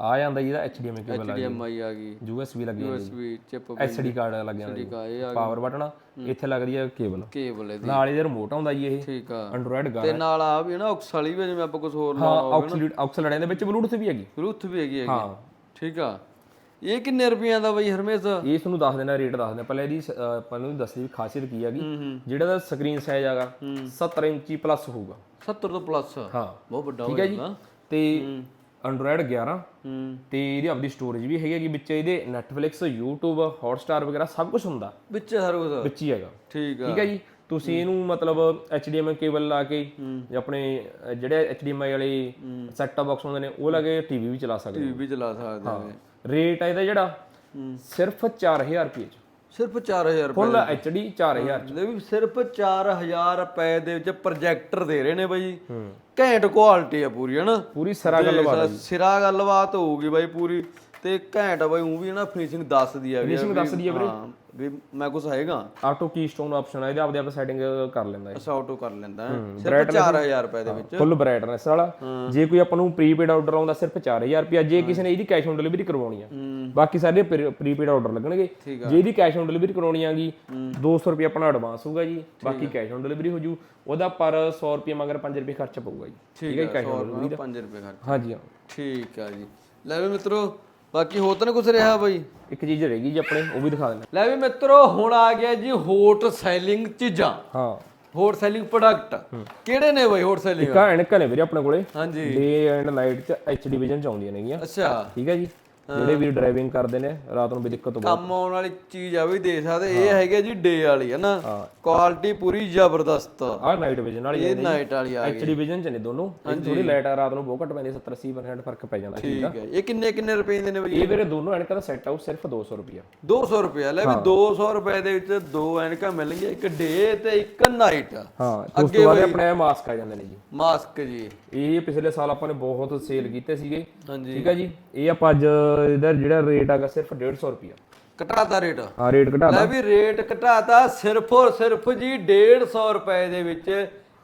S1: ਆ ਜਾਂਦਾ ਜੀ ਇਹਦਾ HDMI ਕੇਬਲ ਆ
S2: HDMI ਆ ਗਈ।
S1: USB ਲੱਗੀ ਹੋਈ
S2: USB ਚਿਪ
S1: SD ਕਾਰਡ ਲੱਗ ਜਾਂਦਾ
S2: ਠੀਕ ਆ ਇਹ ਆ
S1: ਪਾਵਰ ਬਟਨ ਇੱਥੇ ਲੱਗਦੀ ਹੈ ਕੇਬਲ
S2: ਕੇਬਲ ਇਹਦੀ।
S1: ਨਾਲ ਇਹਦੇ ਰਿਮੋਟ ਆਉਂਦਾ ਜੀ ਇਹ।
S2: ਠੀਕ ਆ।
S1: ਐਂਡਰੋਇਡ ਗਾ
S2: ਤੇ ਨਾਲ ਆ ਵੀ ਨਾ ਆਕਸ ਵਾਲੀ ਵੀ ਜਿਵੇਂ ਆਪਾਂ ਕੁਝ ਹੋਰ
S1: ਹਾਂ
S2: ਲਾਉਣਾ
S1: ਆਕਸਲੇਟ ਆਕਸਲੇਟ ਦੇ ਵਿੱਚ ਬਲੂਟੁੱਥ ਵੀ ਹੈਗੀ।
S2: ਬਲੂਥ ਵੀ ਹੈਗੀ ਹੈਗੀ।
S1: ਹਾਂ।
S2: ਠੀਕ ਆ। ਇਹ ਕਿੰਨੇ ਰੁਪਈਆਂ ਦਾ ਬਈ ਹਰਮੇਸ਼?
S1: ਇਹ ਤੁਹਾਨੂੰ ਦੱਸ ਦੇਣਾ ਰੇਟ ਦੱਸ ਦੇਣਾ। ਪਹਿਲਾਂ ਇਹਦੀ ਆਪਾਂ ਨੂੰ ਦੱਸਦੀ ਵੀ ਖਾਸੀਅਤ ਕੀ ਹੈਗੀ
S2: ਹੂੰ ਹੂੰ।
S1: ਜਿਹੜਾ ਦਾ ਸਕਰੀਨ ਸਾਈਜ਼ ਹੈਗਾ 70 ਇੰਚੀ ਪਲੱਸ ਹੋਊਗਾ।
S2: 70 ਤੋਂ ਪਲੱਸ
S1: ਹਾਂ।
S2: ਬਹੁਤ ਵੱਡਾ
S1: ਠੀਕ ਹੈ ਜੀ? ਤੇ ਐਂਡਰੋਇਡ 11
S2: ਹੂੰ।
S1: ਤੇ ਇਹਦੀ ਆਪਦੀ ਸਟੋਰੇਜ ਵੀ ਹੈਗੀ ਹੈਗੀ ਵਿੱਚ ਇਹਦੇ Netflix YouTube Hotstar ਵਗੈਰਾ ਸਭ ਕੁਝ ਹੁੰਦਾ।
S2: ਵਿੱਚ ਸਾਰਾ ਕੁਝ
S1: ਵਿੱਚ ਹੀ ਹੈਗਾ।
S2: ਠੀਕ ਆ।
S1: ਠੀਕ ਹੈ ਜੀ? ਤੁਸੀਂ ਇਹਨੂੰ ਮਤਲਬ HDMI ਕੇਬਲ ਲਾ ਕੇ ਜਾਂ ਆਪਣੇ ਜਿਹੜੇ HDMI ਵਾਲੇ ਸੈਟ ਟਾਪ ਬਾਕਸ ਹੁੰਦੇ ਨੇ ਉਹ ਲਾ ਕੇ ਟੀਵੀ ਵੀ ਚਲਾ ਸਕਦੇ
S2: ਟੀਵੀ ਵੀ ਚਲਾ ਸਕਦੇ ਨੇ।
S1: ਹੋ ਰੇਟ ਹੈ ਇਹਦਾ ਜਿਹੜਾ ਸਿਰਫ 4000 ਰੁਪਏ ਚ।
S2: ਸਿਰਫ 4000 ਰੁਪਏ
S1: ਫੁੱਲ HD 4000
S2: ਲੈ ਵੀ ਸਿਰਫ 4000 ਰੁਪਏ ਦੇ ਵਿੱਚ ਪ੍ਰੋਜੈਕਟਰ ਦੇ ਰਹੇ ਨੇ ਬਾਈ। ਘੈਂਟ ਕੁਆਲਿਟੀ ਆ ਪੂਰੀ ਹਨਾ?
S1: ਪੂਰੀ ਸਰਾ ਗੱਲਬਾਤ
S2: ਸਿਰਾ ਗੱਲਬਾਤ ਹੋਊਗੀ ਬਾਈ ਪੂਰੀ। ਤੇ ਘੈਂਟ ਆ ਬਾਈ ਉਹ ਵੀ ਨਾ ਫਿਨਿਸ਼ਿੰਗ ਦੱਸਦੀ ਆ ਵੀ
S1: Finishing ਦੱਸਦੀ ਆ ਵੀਰੇ।
S2: ਹਾਂ ਵੀ ਮੈਂ ਕੁਛ ਹੈਗਾ।
S1: ਆਟੋ ਕੀ ਸਟੋਨ ਆਪਸ਼ਨ ਆ ਇਹਦੇ ਆਪਦੇ ਆਪ ਸੈਟਿੰਗ ਕਰ ਲੈਂਦਾ ਹੈ
S2: ਅਸਾ ਆਟੋ ਕਰ ਲੈਂਦਾ ਹੈ। ਸਿਰਫ 4000 ਰੁਪਏ ਦੇ ਵਿੱਚ।
S1: ਫੁੱਲ ਬ੍ਰਾਈਟਨੈਸ ਵਾਲਾ। ਜੇ ਕੋਈ ਆਪਾਂ ਨੂੰ ਪ੍ਰੀਪੇਡ ਆਰਡਰ ਆਉਂਦਾ ਸਿਰਫ 4000 ਰੁਪਿਆ ਜੇ ਕਿਸੇ ਨੇ ਇਹਦੀ ਕੈਸ਼ ਔਨ ਡਿਲੀਵਰੀ ਕਰਵਾਉਣੀ ਆ। ਬਾਕੀ ਸਾਰੇ ਪ੍ਰੀਪੇਡ ਆਰਡਰ ਲੱਗਣਗੇ। ਜੇ ਇਹਦੀ ਕੈਸ਼ ਔਨ ਡਿਲੀਵਰੀ ਕਰਵਾਉਣੀ ਆਗੀ 200 ਰੁਪਏ ਆਪਣਾ ਐਡਵਾਂਸ ਹੋਊਗਾ ਜੀ। ਬਾਕੀ ਕੈਸ਼ ਔਨ ਡਿਲੀਵਰੀ ਹੋ ਜੂ ਉਹਦਾ ਪਰ 100 ਰੁਪਏ ਮਗਰ 5 ਰੁਪਏ ਖਰਚਾ ਪਊਗਾ ਜੀ। ਠੀਕ ਹੈ ਕੈਸ਼ ਔਨ ਡਿਲੀਵਰੀ
S2: 5 ਰੁਪਏ ਖਰਚ।
S1: ਹਾਂਜੀ ਹਾਂ।
S2: ਠੀਕ ਆ ਜੀ। ਲੈ ਵੀ ਮਿੱਤਰੋ ਬਾਕੀ ਹੋਰ ਤਾਂ ਨੀ ਕੁਛ ਰਿਹਾ ਬਾਈ।
S1: ਇੱਕ ਚੀਜ਼ ਰਹੇਗੀ ਜੀ ਆਪਣੇ ਉਹ ਵੀ ਦਿਖਾ ਦੇਣਾ
S2: ਲੈ ਵੀ ਮਿੱਤਰੋ ਹੁਣ ਆ ਗਿਆ ਜੀ ਹੋਟ ਸੈਲਿੰਗ ਚੀਜ਼ਾਂ।
S1: ਹਾਂ।
S2: ਹੋਟ ਸੈਲਿੰਗ ਪ੍ਰੋਡਕਟ ਕਿਹੜੇ ਨੇ ਬਾਈ ਹੋਟ ਸੈਲਿੰਗ
S1: ਇੱਕ ਐਨਕਾਂ ਨੇ ਵੀਰੇ ਆਪਣੇ ਕੋਲੇ।
S2: ਹਾਂਜੀ।
S1: ਡੇ ਐਂਡ ਨਾਈਟ ਚ ਐਚ ਡਿਵੀਜ਼ਨ ਚ ਆਉਂਦੀਆਂ ਨੇਗੀਆਂ।
S2: ਅੱਛਾ।
S1: ਠੀਕ ਹੈ ਜੀ। ਜਿਹੜੇ ਵੀ ਡਰਾਈਵਿੰਗ ਕਰਦੇ ਨੇ ਰਾਤ ਨੂੰ ਵੀ ਦਿੱਕਤ ਹੋ
S2: ਕੰਮ ਆਉਣ ਵਾਲੀ ਚੀਜ਼ ਆ ਵੀ ਦੇ ਸਕਦੇ ਇਹ ਹੈਗੇ ਜੀ ਡੇ ਵਾਲੀ ਹੈ ਨਾ? ਕੁਆਲਿਟੀ ਪੂਰੀ ਜ਼ਬਰਦਸਤ।
S1: ਆ ਨਾਈਟ ਵਿਜ਼ਨ ਵਾਲੀ
S2: ਇਹ ਨਾਈਟ ਵਾਲੀ ਆ
S1: ਐਚ ਡਿਵੀਜ਼ਨ ਚ ਨੇ ਦੋਨੋਂ। ਥੋੜੀ ਲਾਈਟ ਆ ਰਾਤ ਨੂੰ ਬਹੁਤ ਘੱਟ ਪੈਂਦੀ 70 80% ਫ਼ਰਕ ਪੈ ਜਾਂਦਾ ਠੀਕ
S2: ਹੈ ਇਹ ਕਿੰਨੇ ਕਿੰਨੇ ਰੁਪਏ ਦੇ ਨੇ ਬਾਈ?
S1: ਇਹ ਵੀਰੇ ਦੋਨੋਂ ਐਨਕਾਂ ਦਾ ਸੈੱਟ ਆਊ ਸਿਰਫ 200 ਰੁਪਿਆ
S2: 200 ਰੁਪਏ ਲੈ ਵੀ 200 ਰੁਪਏ ਦੇ ਵਿੱਚ ਦੋ ਐਨਕਾਂ ਮਿਲਣਗੀਆਂ ਇੱਕ ਡੇ ਤੇ ਇੱਕ ਨਾਈਟ
S1: ਹਾਂ ਉਸ ਤੋਂ ਬਾਅਦ ਆਪਣੇ ਮਾਸਕ ਆ ਜਾਂਦੇ ਨੇ ਜੀ।
S2: ਮਾਸਕ ਜੀ।
S1: ਇਹ ਪਿਛਲੇ ਸਾਲ ਆਪਾਂ ਨੇ ਬਹੁਤ ਸੇਲ ਕੀਤੇ ਸੀਗੇ। ਠੀਕ ਆ ਜੀ। ਇਹ ਆਪਾਂ ਅੱਜ ਇਹਦਾ ਜਿਹੜਾ ਰੇਟ ਹੈਗਾ ਸਿਰਫ 150 ਰੁਪਿਆ
S2: ਘਟਾਤਾ ਰੇਟ?
S1: ਹਾਂ ਰੇਟ ਘਟਾ
S2: ਲੈ ਵੀ ਰੇਟ ਘਟਾਤਾ ਸਿਰਫ ਔਰ ਸਿਰਫ ਜੀ 150 ਰੁਪਏ ਦੇ ਵਿੱਚ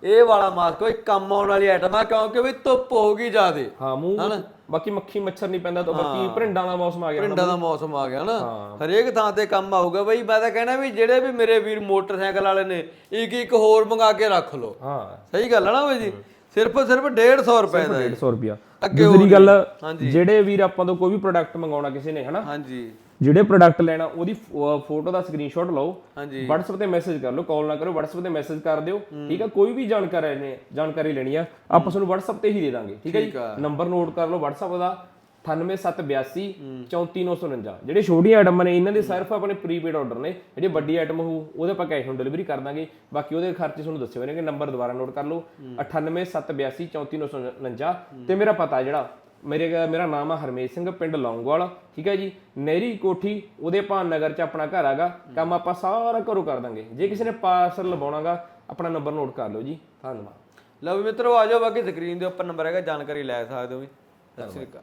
S2: ਇਹ ਵਾਲਾ ਮਾਸਕ ਕੋਈ ਕੰਮ ਆਉਣ ਵਾਲੀ ਆਈਟਮ ਆ ਕਿਉਂਕਿ ਵੀ ਧੁੱਪ ਹੋਗੀ ਜ਼ਿਆਦੇ।
S1: ਹਾਂ ਮੂੰਹ ਬਾਕੀ ਮੱਖੀ ਮੱਛਰ ਨਹੀਂ ਪੈਂਦਾ ਤਾਂ ਬਾਕੀ ਭਰਿੰਡਾਂ ਦਾ ਮੌਸਮ ਆ ਗਿਆ
S2: ਪਿੰਡਾਂ ਦਾ ਮੌਸਮ ਆ ਗਿਆ ਨਾ। ਹਰੇਕ ਥਾਂ ਤੇ ਕੰਮ ਆਊਗਾ। ਬਈ ਮੈਂ ਤਾਂ ਕਹਿਣਾ ਵੀ ਜਿਹੜੇ ਵੀ ਮੇਰੇ ਵੀਰ ਮੋਟਰਸਾਈਕਲ ਵਾਲੇ ਨੇ ਇੱਕ ਇੱਕ ਹੋਰ ਮੰਗਾ ਕੇ ਰੱਖ ਲਓ।
S1: ਹਾਂ।
S2: ਸਹੀ ਗੱਲ ਹੈ ਨਾ ਬਈ ਜੀ? ਸਿਰਫ ਸਿਰਫ 150 ਰੁਪਏ ਦਾ
S1: 150 ਰੁਪਿਆ ਦੂਸਰੀ ਗੱਲ ਜਿਹੜੇ ਵੀਰ ਆਪਾਂ ਤੋਂ ਕੋਈ ਵੀ ਪ੍ਰੋਡਕਟ ਮੰਗਾਉਣਾ ਕਿਸੇ ਨੇ ਹਨਾ?
S2: ਹਾਂਜੀ।
S1: ਜਿਹੜੇ ਪ੍ਰੋਡਕਟ ਲੈਣਾ ਉਹਦੀ ਫੋਟੋ ਦਾ ਸਕਰੀਨਸ਼ਾਟ ਲਓ
S2: ਹਾਂਜੀ।
S1: WhatsApp ਤੇ ਮੈਸੇਜ ਕਰ ਲਓ ਕਾਲ ਨਾ ਕਰੋ WhatsApp ਤੇ ਮੈਸੇਜ ਕਰ ਦਿਓ ਠੀਕ ਆ? ਕੋਈ ਵੀ ਜਾਣਕਾਰੀ ਨੇ ਜਾਣਕਾਰੀ ਲੈਣੀ ਆ ਆਪਾਂ ਤੁਹਾਨੂੰ WhatsApp ਤੇ ਹੀ ਦੇ ਦਾਂਗੇ ਠੀਕ ਹੈ ਜੀ? ਨੰਬਰ ਨੋਟ ਕਰ ਲਓ WhatsApp ਦਾ 98782 34949 ਜਿਹੜੇ ਛੋਟੀਆਂ ਆਈਟਮਾਂ ਨੇ ਇਹਨਾਂ ਦੇ ਸਿਰਫ ਆਪਣੇ ਪ੍ਰੀਪੇਡ ਆਰਡਰ ਨੇ। ਜਿਹੜੇ ਵੱਡੀ ਆਈਟਮ ਹੋ ਉਹਦੇ ਆਪਾਂ ਕੈਸ਼ ਔਨ ਡਿਲੀਵਰੀ ਕਰ ਦਾਂਗੇ। ਬਾਕੀ ਉਹਦੇ ਖਰਚੇ ਤੁਹਾਨੂੰ ਦੱਸੇ ਹੋਣਗੇ ਨੰਬਰ ਦੁਬਾਰਾ ਨੋਟ ਕਰ ਲਓ। 98782 34949 ਤੇ ਮੇਰਾ ਪਤਾ ਜਿਹੜਾ ਮੇਰੇ ਮੇਰਾ ਨਾਮ ਆ ਹਰਮੇਸ਼ ਸਿੰਘ ਪਿੰਡ ਲੌਂਗਵਾਲ। ਠੀਕ ਹੈ ਜੀ? ਨਹਿਰੀ ਕੋਠੀ ਉਹਦੇ ਭਾਨ ਨਗਰ ਚ ਆਪਣਾ ਘਰ ਹੈਗਾ। ਕੰਮ ਆਪਾਂ ਸਾਰਾ ਘਰੋਂ ਕਰ ਦਾਂਗੇ। ਜੇ ਕਿਸੇ ਨੇ ਪਾਰਸਲ ਲਵਾਉਣਾਗਾ ਆਪਣਾ ਨੰਬਰ ਨੋਟ ਕਰ ਲਓ ਜੀ। ਧੰਨਵਾਦ।
S2: ਲਓ ਮਿੱਤਰੋ ਆ ਜਾਓ ਬਾਕੀ ਸਕਰੀਨ ਦੇ ਉੱਪਰ ਨੰਬਰ ਹੈਗਾ ਜਾਣਕਾਰੀ ਲੈ ਸਕਦੇ ਹੋ ਵੀ। ਸਤਿ ਸ਼੍ਰੀ ਅਕਾਲ।